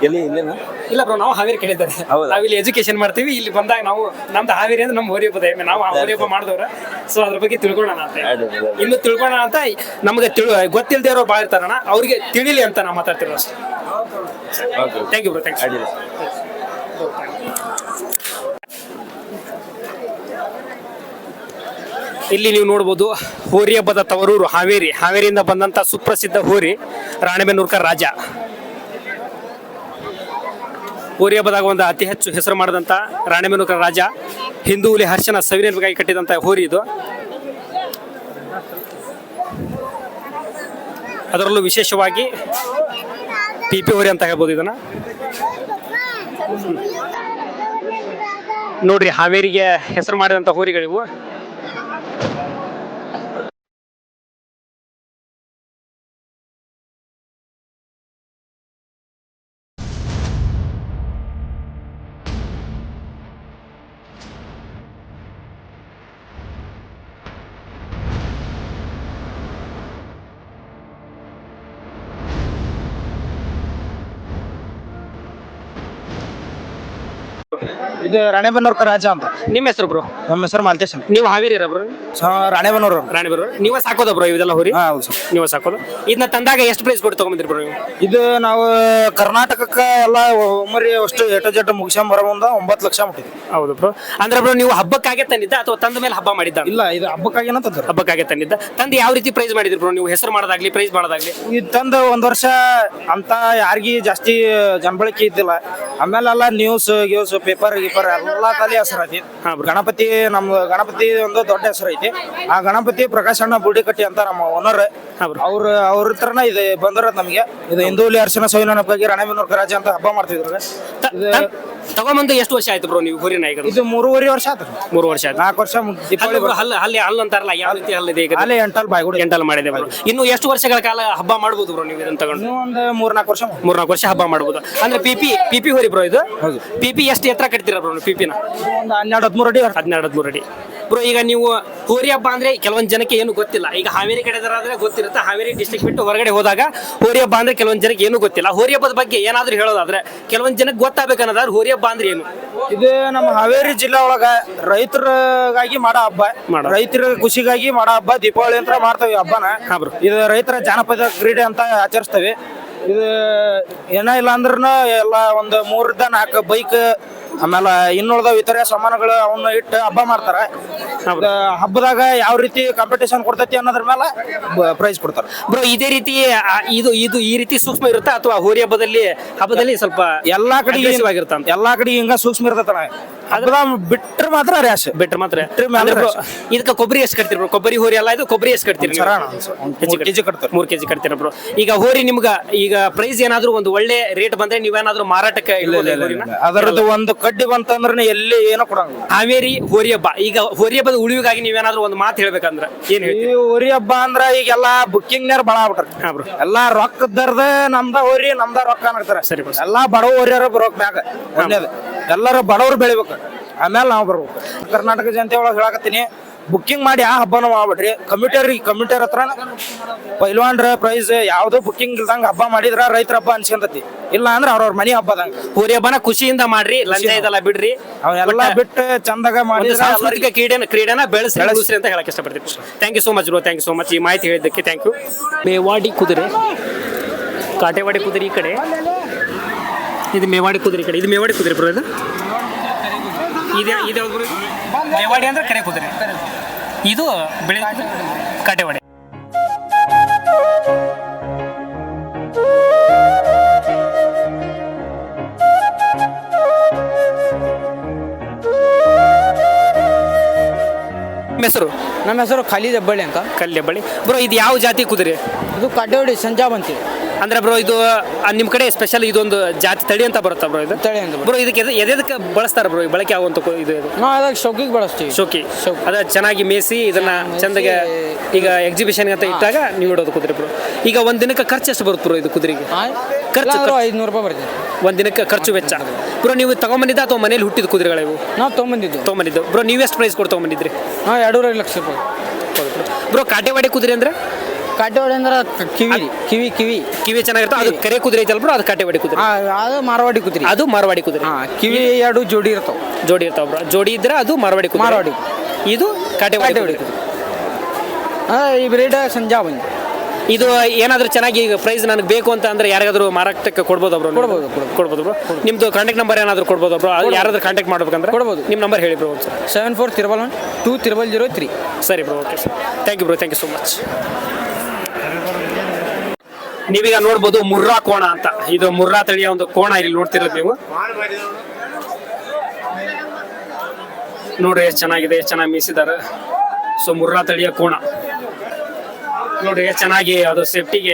ಎಲ್ಲಿ ಇಲ್ಲೇನಾ? ಇಲ್ಲ ಬ್ರೋ ನಾವು ಹಾವೇರಿ ಕೇಳಿದ್ದಾರೆ. ಹೌದಾ? ನಾವು ಇಲ್ಲಿ ಎಜುಕೇಶನ್ ಮಾಡ್ತೀವಿ. ಇಲ್ಲಿ ಬಂದಾಗ ನಾವು ನಮ್ದು ಹಾವೇರಿ ಅಂದ್ರೆ ನಮ್ಮ ಹೋರಿ ಹೆಮ್ಮೆ. ನಾವು ಅವರೇ ಮಾಡಿದವ್ರ. ಸೊ ಅದ್ರ ಬಗ್ಗೆ ತಿಳ್ಕೊಳ್ಳೋಣ ಅಂತ ಇನ್ನು ತಿಳ್ಕೊಳ್ಳೋಣ ಅಂತ ನಮ್ಗೆ ತಿಳ್ ಗೊತ್ತಿಲ್ಲದೆ ಇರೋ ಭಾಳ ಇರ್ತಾರಣ ಅವ್ರಿಗೆ ತಿಳಿಲಿ ಅಂತ ನಾವು ಮಾತಾಡ್ತಿರೋ ಅಷ್ಟೇ. ಥ್ಯಾಂಕ್ ಯು ಬ್ರೋ ಥ್ಯಾಂಕ್ ಅಡ್ಡಿಲ್ಲ ಇಲ್ಲಿ ನೀವು ನೋಡ್ಬೋದು ಹೋರಿ ಹಬ್ಬದ ತವರೂರು ಹಾವೇರಿ. ಹಾವೇರಿಯಿಂದ ಬಂದಂತ ಸುಪ್ರಸಿದ್ಧ ಹೋರಿ ರಾಣೆಬೆನ್ನೂರ್ಕರ್ ರಾಜ. ಹೋರಿ ಹಬ್ಬದಾಗ ಒಂದು ಅತಿ ಹೆಚ್ಚು ಹೆಸರು ಮಾಡಿದಂಥ ರಾಣೆಬೆನ್ನೂರ್ಕರ್ ರಾಜ ಹಿಂದೂ ಹುಲಿ ಹರ್ಷನ ಸವಿನೆನಪಿಗಾಗಿ ಕಟ್ಟಿದಂಥ ಹೋರಿ ಇದು. ಅದರಲ್ಲೂ ವಿಶೇಷವಾಗಿ ಪಿ ಪಿ ಹೋರಿ ಅಂತ ಹೇಳ್ಬೋದು ಇದನ್ನ. ನೋಡ್ರಿ ಹಾವೇರಿಗೆ ಹೆಸರು ಮಾಡಿದಂಥ ಹೋರಿಗಳಿವು. ಇದು ರಾಣೆಬೆನ್ನೂರ್ಕ ರಾಜ ಅಂತ. ನಿಮ್ಮ ಹೆಸರು ಬ್ರೋ? ನಮ್ಮ ಹೆಸರು ಮಾಲ್ತೇಶ್ ಅಂತ. ನೀವು ಹಾವೇರಿ ಬ್ರೋ? ರಾಣೆಬೆನ್ನೂರು. ರಾಣಿ ಬ್ರೋ ನೀವ ಸಾಕೋದ ಬ್ರೋ ಇದೆಲ್ಲ ಹೋರಿ ಹಾ ಹೌದು ಸರ್. ನೀವ ಸಾಕೋದು? ಇದನ್ನ ತಂದಾಗ ಎಷ್ಟು ಪ್ರೈಸ್ ಕೊಟ್ಟು ತಗೊಂಬಂದ್ರಿ ಬ್ರೋ ನೀವು? ಇದು ನಾವು ಕರ್ನಾಟಕಕ್ಕೆ ಎಲ್ಲ ಒಮ್ಮರಿ ಅಷ್ಟು ಎಟ ಜಟ ಮುಗಿಸ್ಕೊಂಡ್ ಬರೋ ಮುಂದ ಒಂಬತ್ತು ಲಕ್ಷ ಮುಟ್ಟಿದ್ವಿ ಹೌದು ಬ್ರೋ. ಅಂದ್ರೆ ಬ್ರೋ ನೀವು ಹಬ್ಬಕ್ಕಾಗೆ ತಂದಿದ್ದ ಅಥವಾ ತಂದ ಮೇಲೆ ಹಬ್ಬ ಮಾಡಿದ್ದ? ಇಲ್ಲ ಇದು ಹಬ್ಬಕ್ಕಾಗಿ ತಂದ್ರು ಹಬ್ಬಕ್ಕಾಗೆ ತಂದಿದ್ದ. ತಂದು ಯಾವ ರೀತಿ ಪ್ರೈಸ್ ಮಾಡಿದ್ರಿ ಬ್ರೋ ನೀವು? ಹೆಸರು ಮಾಡೋದಾಗ್ಲಿ ಪ್ರೈಸ್ ಮಾಡೋದಾಗ್ಲಿ. ಇದು ತಂದು ಒಂದ್ ವರ್ಷ ಅಂತ ಯಾರಿಗಿ ಜಾಸ್ತಿ ಜನಬಳಕೆ ಇದ್ದಿಲ್ಲ. ಆಮೇಲೆ ಎಲ್ಲ ನ್ಯೂಸ್ ಗ್ಯೂಸ್ ಪೇಪರ್ ಗೀಪರ್ ಎಲ್ಲಾ ತಲೆ ಹೆಸರು ಐತಿ. ಹಾ ಬ್ರೋ. ಗಣಪತಿ ನಮ್ ಗಣಪತಿ ಒಂದು ದೊಡ್ಡ ಹೆಸರು ಐತಿ. ಆ ಗಣಪತಿ ಪ್ರಕಾಶ್ ಅಣ್ಣ ಬುಡಿಕಟ್ಟಿ ಅಂತ ನಮ್ಮ ಓನರ್. ಅವ್ರ ಅವ್ರ ಹತ್ರನ ಇದು ಬಂದಿರೋದು ನಮಗೆ. ಇದು ಹಿಂದೂಲಿ ಅರ್ಶನ ಸೋಯಿನ ರಾಣೆಬೆನ್ನೂರು ರಾಜ ಅಂತ ಹಬ್ಬ ಮಾಡ್ತಿದ್ರು ತಗೊಂಬಂದು ಎಷ್ಟು ವರ್ಷ ಆಯ್ತು ಬ್ರೋ ನೀವು ಹುರಿ ನಾಯಕ ಇದು ಮೂರುವರೆ ವರ್ಷ ಆಯ್ತು ಮೂರು ವರ್ಷ ಆಯ್ತು. ನಾಲ್ಕು ವರ್ಷ ದೀಪಾವಳಿ ಹಲ್ಲ ಹಲ್ಲು ಹಲ್ಲಿ ಅಂತಾರಲ್ಲ ಯಾವ ರೀತಿ ಹಲ್ಲಿದೆ ಈಗ? ಅಲ್ಲೇ ಎಂಟಲ್ ಬಾಯ್ಗುಡಿ. ಎಂಟಲ್ ಮಾಡಿದೆ ಬ್ರೋ ಇನ್ನು ಎಷ್ಟು ವರ್ಷಗಳ ಕಾಲ ಹಬ್ಬ ಮಾಡ್ಬೋದು ಬ್ರೋ ನೀವು ಇದನ್ನ ತಗೊಂಡು? ಒಂದು ಮೂರ್ನಾಲ್ಕು ವರ್ಷ. ಮೂರ್ನಾಲ್ಕು ವರ್ಷ ಹಬ್ಬ ಮಾಡ್ಬೋದು. ಅಂದ್ರೆ ಪಿಪಿ ಪಿಪಿ ಹೋರಿ ಬ್ರೋ ಇದು? ಪಿಪಿ ಎಷ್ಟು ಎತ್ತರ ಕಟ್ತೀರಾ ಬ್ರೋ ನೀವು ಪಿಪಿನ ಒಂದು ಹನ್ನೆರಡು ಹದಿಮೂರು ಅಡಿ ಹನ್ನೆರಡು ಹದಿಮೂರು ಅಡಿ. ಬ್ರೋ ಈಗ ನೀವು ಹೋರಿ ಹಬ್ಬ ಅಂದ್ರೆ ಕೆಲವೊಂದು ಜನಕ್ಕೆ ಏನು ಗೊತ್ತಿಲ್ಲ. ಈಗ ಹಾವೇರಿ ಕಡೆ ಆದ್ರೆ ಗೊತ್ತಿರುತ್ತೆ. ಹಾವೇರಿ ಡಿಸ್ಟಿಕ್ ಬಿಟ್ಟು ಹೊರಗಡೆ ಹೋದಾಗ ಹೋರಿ ಹಬ್ಬ ಅಂದ್ರೆ ಕೆಲವೊಂದು ಜನಕ್ಕೆ ಏನು ಗೊತ್ತಿಲ್ಲ. ಹೋರಿ ಹಬ್ಬದ ಬಗ್ಗೆ ಏನಾದ್ರೂ ಹೇಳೋದಾದ್ರೆ ಕೆಲವೊಂದು ಜನಕ್ಕೆ ಗೊತ್ತಾಗಬೇಕನ್ನೋದಾದ್ರೆ ಹೋರಿ ಹಬ್ಬ ಅಂದ್ರೆ ಏನು? ಇದು ನಮ್ಮ ಹಾವೇರಿ ಜಿಲ್ಲೆ ಒಳಗ ರೈತರಿಗಾಗಿ ಮಾಡೋ ಹಬ್ಬ. ಮಾಡೋ. ರೈತರ ಖುಷಿಗಾಗಿ ಮಾಡೋ ಹಬ್ಬ. ದೀಪಾವಳಿ ಅಂತ ಮಾಡ್ತೇವೆ ಹಬ್ಬನ. ಇದು ರೈತರ ಜಾನಪದ ಕ್ರೀಡೆ ಅಂತ ಆಚರಿಸ್ತೇವೆ. ಇದು ಏನ ಇಲ್ಲ ಅಂದ್ರೂ ಎಲ್ಲ ಒಂದು ಮೂರಿಂದ ನಾಲ್ಕು ಬೈಕ್ ಆಮೇಲೆ ಇನ್ನುಳಿದ ಇತರೆ ಸಾಮಾನುಗಳು ಅವನ್ನ ಇಟ್ಟು ಹಬ್ಬ ಮಾಡ್ತಾರೆ. ಹಬ್ಬದಾಗ ಯಾವ ರೀತಿ ಕಾಂಪಿಟೇಷನ್ ಕೊಡ್ತೈತಿ ಅನ್ನೋದ್ರ ಮೇಲೆ ಪ್ರೈಸ್ ಕೊಡ್ತಾರೆ. ಬ್ರೋ ಇದೇ ರೀತಿ ಆ, ಇದು ಇದು ಈ ರೀತಿ ಸೂಕ್ಷ್ಮ ಇರುತ್ತೆ? ಅಥವಾ ಹೋರಿ ಹಬ್ಬದಲ್ಲಿ ಹಬ್ಬದಲ್ಲಿ ಸ್ವಲ್ಪ ಎಲ್ಲಾ ಕಡೆ aggressive ಆಗಿರುತ್ತಾ ಎಲ್ಲಾ ಕಡೆ ಹಿಂಗ ಸೂಕ್ಷ್ಮ ಇರ್ತೈತಣ ಅದ್ರ ಬಿಟ್ರೆ ಮಾತ್ರ ರ್ಯಾಶ್ ಬಿಟ್ಟರೆ ಮಾತ್ರ. ಅಂದ್ರೆ bro. ಇದಕ್ಕೆ ಕೊಬ್ಬರಿ ಎಷ್ಟು ಕಟ್ತೀರಿ ಬ್ರೋ? ಕೊಬ್ಬರಿ ಹೋರಿ ಅಲ್ಲ ಇದು ಕೊಬ್ಬರಿ ಎಷ್ಟು ಕಟ್ತೀರಿ ನೀವು? ಸರ ಹೆಚ್ಚು ಕೆಜಿ ಕಟ್ತಾರೆ. ಮೂರ್ ಕೆಜಿ ಕಟ್ತೀರಾ ಬ್ರೋ? ಈಗ ಹೋರಿ ನಿಮ್ಗ ಈಗ ಪ್ರೈಸ್ ಏನಾದ್ರು ಒಂದು ಒಳ್ಳೆ ರೇಟ್ ಬಂದ್ರೆ ನೀವೇನಾದ್ರೂ ಮಾರಾಟಕ್ಕೆ ಇಡ್ಬೋದಾ ಈ ಹೋರಿನ? ಅದರದ್ದು ಒಂದು ಕಡ್ಡಿ ಬಂತಂದ್ರೆ ಎಲ್ಲಿ ಏನೋ ಕೊಡಂಗಿಲ್ಲ. ಹಾವೇರಿ ಹೋರಿ ಹಬ್ಬ ಈಗ ಹೋರಿ ಹಬ್ಬದ ಉಳಿವಿಗಾಗಿ ನೀವೇನಾದ್ರೂ ಒಂದು ಮಾತು ಹೇಳ್ಬೇಕಂದ್ರ ಏನ್ ಹೇಳಿ ಹೇಳ್ತೀರಿ? ಹೋರಿ ಹಬ್ಬ ಅಂದ್ರ ಈಗೆಲ್ಲಾ ಬುಕ್ಕಿಂಗ್ ನೇರ್ ಬಾಳ ಹಾ ಬ್ರೋ. ಎಲ್ಲಾ ರೊಕ್ಕದರ್ದ ನಮ್ದ ಹೋರಿ ನಮ್ದ ರೊಕ್ಕ ಅನ್ನಕ್ತಾರ ಸರಿ. ಎಲ್ಲಾ ಬಡವ ಹೋರಿಯರ ಬರೋಕ್ ಬ್ಯಾಗ ಒಂದೇದು ಎಲ್ಲರೂ ಬಡವ್ರು ಬೆಳಿಬೇಕು. ಆಮೇಲೆ ನಾವು ಬರ್ಬೇಕು. ಕರ್ನಾಟಕ ಜನತೆ ಒಳಗೆ ಹೇಳಕತ್ತೀನಿ. ಬುಕ್ಕಿಂಗ್ ಮಾಡಿ ಆ ಹಬ್ಬನ ಮಾಡ್ಬಿಡ್ರಿ ಕಮ್ಯೂಟರ್ ಕಂಪ್ಯೂಟರ್ ಹತ್ರ ಪೈಲ್ವಾನ್ರ ಪ್ರೈಸ್ ಯಾವುದು ಬುಕ್ಕಿಂಗ್ ಇಲ್ದಂಗ ಹಬ್ಬ ಮಾಡಿದ್ರ ರೈತರ ಹಬ್ಬ ಅನ್ಸ್ಕೊಂತತಿ. ಇಲ್ಲ ಅಂದ್ರೆ ಅವ್ರವ್ರ ಮನಿ ಹಬ್ಬದಂಗ ಹೋರಿ ಹಬ್ಬನ ಖುಷಿಯಿಂದ ಮಾಡ್ರಿ ಲಂಚ ಇದೆಲ್ಲ ಬಿಡ್ರಿ. ಅವೆಲ್ಲ ಬಿಟ್ಟು ಚಂದಾಗ ಮಾಡಿ ಸಾಂಸ್ಕೃತಿಕ ಕ್ರೀಡೆನ ಕ್ರೀಡೆನ ಬೆಳೆಸಿ ಬೆಳೆಸ್ರಿ. ಅಂತ ಹೇಳಕ್ ಇಷ್ಟಪಡ್ತೀನಿ. Thank you so much bro thank you so much ಈ ಮಾಹಿತಿ ಹೇಳಿದ್ದಕ್ಕೆ ಥ್ಯಾಂಕ್ ಯು ಮೇವಾಡಿ ಕುದುರೆ. ಕಾಟೇವಾಡಿ ಕುದುರೆ ಈ ಕಡೆ. ಇದು ಮೇವಾಡಿ ಕುದುರೆ ಈ ಕಡೆ. ಇದು ಮೇವಾಡಿ ಕುದುರೆ ಬ್ರೋ ಇದು? ಇದು ಇದು ಅಂದ್ರೆ ಕರೆ ಕುದುರೆ. ಇದು ಬೆಳೆ ಕಾಟೆವಾಡಿ ಹೆಸರು? ನಮ್ಮ ಹೆಸರು ಖಾಲಿ ಹೆಬ್ಬಳ್ಳಿ ಅಂತ. ಕಲ್ಲಿ ದೆಬ್ಬಳ್ಳಿ. ಬ್ರೋ ಇದು ಯಾವ ಜಾತಿ ಕುದುರೆ? ಇದು ಕಡ್ಡೋಡಿ ಸಂಜಾಬ್ ಬಂತಿ. ಅಂದ್ರೆ ಬ್ರೋ ಇದು ನಿಮ್ಮ ನಿಮ್ ಕಡೆ ಸ್ಪೆಷಲ್ ಇದೊಂದು ಜಾತಿ ತಳಿ ಅಂತ ಬರುತ್ತಾ ಬ್ರೋ ಇದು? ತಳಿ ಅಂತ ಬ್ರೋ ಇದಕ್ಕೆ ಎದಕ್ಕೆ ಬಳಸ್ತಾರ ಬ್ರೋ ಬಳಕೆ ಆಗುವಂತ ಕು- ಇದು ಇದು? ನಾವು ಅದಾಗ ಶೌಕಿಗೆ ಬಳಸ್ತೀವಿ. ಶೋಕಿ. ಶೋಕಿ. ಅದ ಚೆನ್ನಾಗಿ ಮೇಸಿ ಇದನ್ನ ಚಂದಗೆ ಈಗ ಎಕ್ಸಿಬಿಷನ್ ಅಂತ ಇಟ್ಟಾಗ ನೀವು ಇಡೋದು ಕುದುರೆ ಬ್ರೋ ಈಗ ಒಂದ್ ದಿನಕ್ಕೆ ಖರ್ಚು ಎಷ್ಟು ಬರುತ್ತೆ ಬ್ರೋ ಇದು ಕುದುರೆಗೆ? ಖರ್ಚು ಖರ್ಚು. ಐದ್ನೂರು ರೂಪಾಯಿ ಬರ್ತದೆ ಒಂದ್ ದಿನಕ್ಕೆ ಖರ್ಚು ವೆಚ್ಚ. ಬ್ರೋ ನೀವು ತಗೊಂಬಂದಿದ್ದ ಅಥವಾ ಮನೇಲಿ ಹುಟ್ಟಿದ ಕುದುರೆಗಳಿವು ನಾವು ತೊಗೊಂಬಂದಿದ್ದು. ತಗೊಂಬಂದಿದ್ದು. ಬ್ರೋ ನೀವು ಎಷ್ಟು ಪ್ರೈಸ್ ಕೊಟ್ಟು ತಗೊಂಬಂದಿದ್ರಿ? ನಾವು ಎರಡೂವರೆ ಲಕ್ಷ ರೂಪಾಯಿ. ಬ್ರೋ ಕಾಟೆವಾಡಿ ಕುದುರೆ ಅಂದ್ರೆ? ಕಡ್ಡೋಡಿ ಅಂದ್ರೆ ಕಿವಿ ಕಿವಿ ಕಿವಿ. ಕಿವಿ ಚೆನ್ನಾಗಿರುತ್ತೆ? ಅದು ಕರೆ ಕುದುರೆ ಐತಲ್ಲ ಬ್ರೋ ಅದು ಕಾಟೇವಾಡಿ ಕುದುರೆ. ಆ, ಅದು ಮಾರವಾಡಿ ಕುದುರೆ. ಅದು ಮಾರವಾಡಿ ಕುದುರೆ. ಹಾ ಕಿವಿ ಎರಡು ಜೋಡಿ ಇರ್ತಾವ. ಜೋಡಿ ಇರ್ತಾವ ಬ್ರೋ. ಜೋಡಿ ಇದ್ರೆ ಅದು ಮಾರವಾಡಿ ಕುದುರೆ. ಮಾರವಾಡಿ. ಇದು ಕಾಟೇವಾಡಿ ಕಾಟೇವಾಡಿ ಕುದುರೆ. ಈ ಬ್ರೀಡ್ ಸಂಜಾ ಬಂದಿ. ಇದು ಏನಾದ್ರೂ ಚೆನ್ನಾಗಿ ಈಗ ಪ್ರೈಸ್ ನನಗೆ ಬೇಕು ಅಂತ ಅಂದ್ರೆ ಯಾರಿಗಾದ್ರೂ ಮಾರಾಟಕ್ಕೆ ಕೊಡ್ಬೋದು ಬ್ರೋ? ಕೊಡ್ಬೋದು, ಕೊಡ್ಬೋದು. ಕೊಡ್ಬೋದು ಬ್ರೋ. ನಿಮ್ದು ಕಾಂಟ್ಯಾಕ್ಟ್ ನಂಬರ್ ಏನಾದ್ರೂ ಕೊಡ್ಬೋದು ಬ್ರೋ? ಯಾರಾದ್ರೂ ಕಾಂಟ್ಯಾಕ್ಟ್ ಮಾಡ್ಬೇಕಂದ್ರೆ? ಕೊಡ್ಬೋದು. ನಿಮ್ಮ ನಂಬರ್ ಹೇಳಿ bro sir seven four triple one two triple zero three ಸರಿ bro okay sir thank you bro thank you so much ನೀವೀಗ ನೋಡ್ಬೋದು ಮುರ್ರಾ ಕೋಣ ಅಂತ. ಇದು ಮುರ್ರಾ ತಳಿಯ ಒಂದು ಕೋಣ ಇಲ್ಲಿ ನೋಡ್ತಿರೋದು ನೀವು. ನೋಡ್ರಿ ಎಷ್ಟು ಚೆನ್ನಾಗಿದೆ, ಎಷ್ಟು ಚೆನ್ನಾಗಿ ಮೀಸಿದ್ದಾರೆ. ಸೊ ಮುರ್ರಾ ತಳಿಯ ಕೋಣ. ನೋಡ್ರಿ ಎಷ್ಟು ಚೆನ್ನಾಗಿ ಅದು ಸೇಫ್ಟಿಗೆ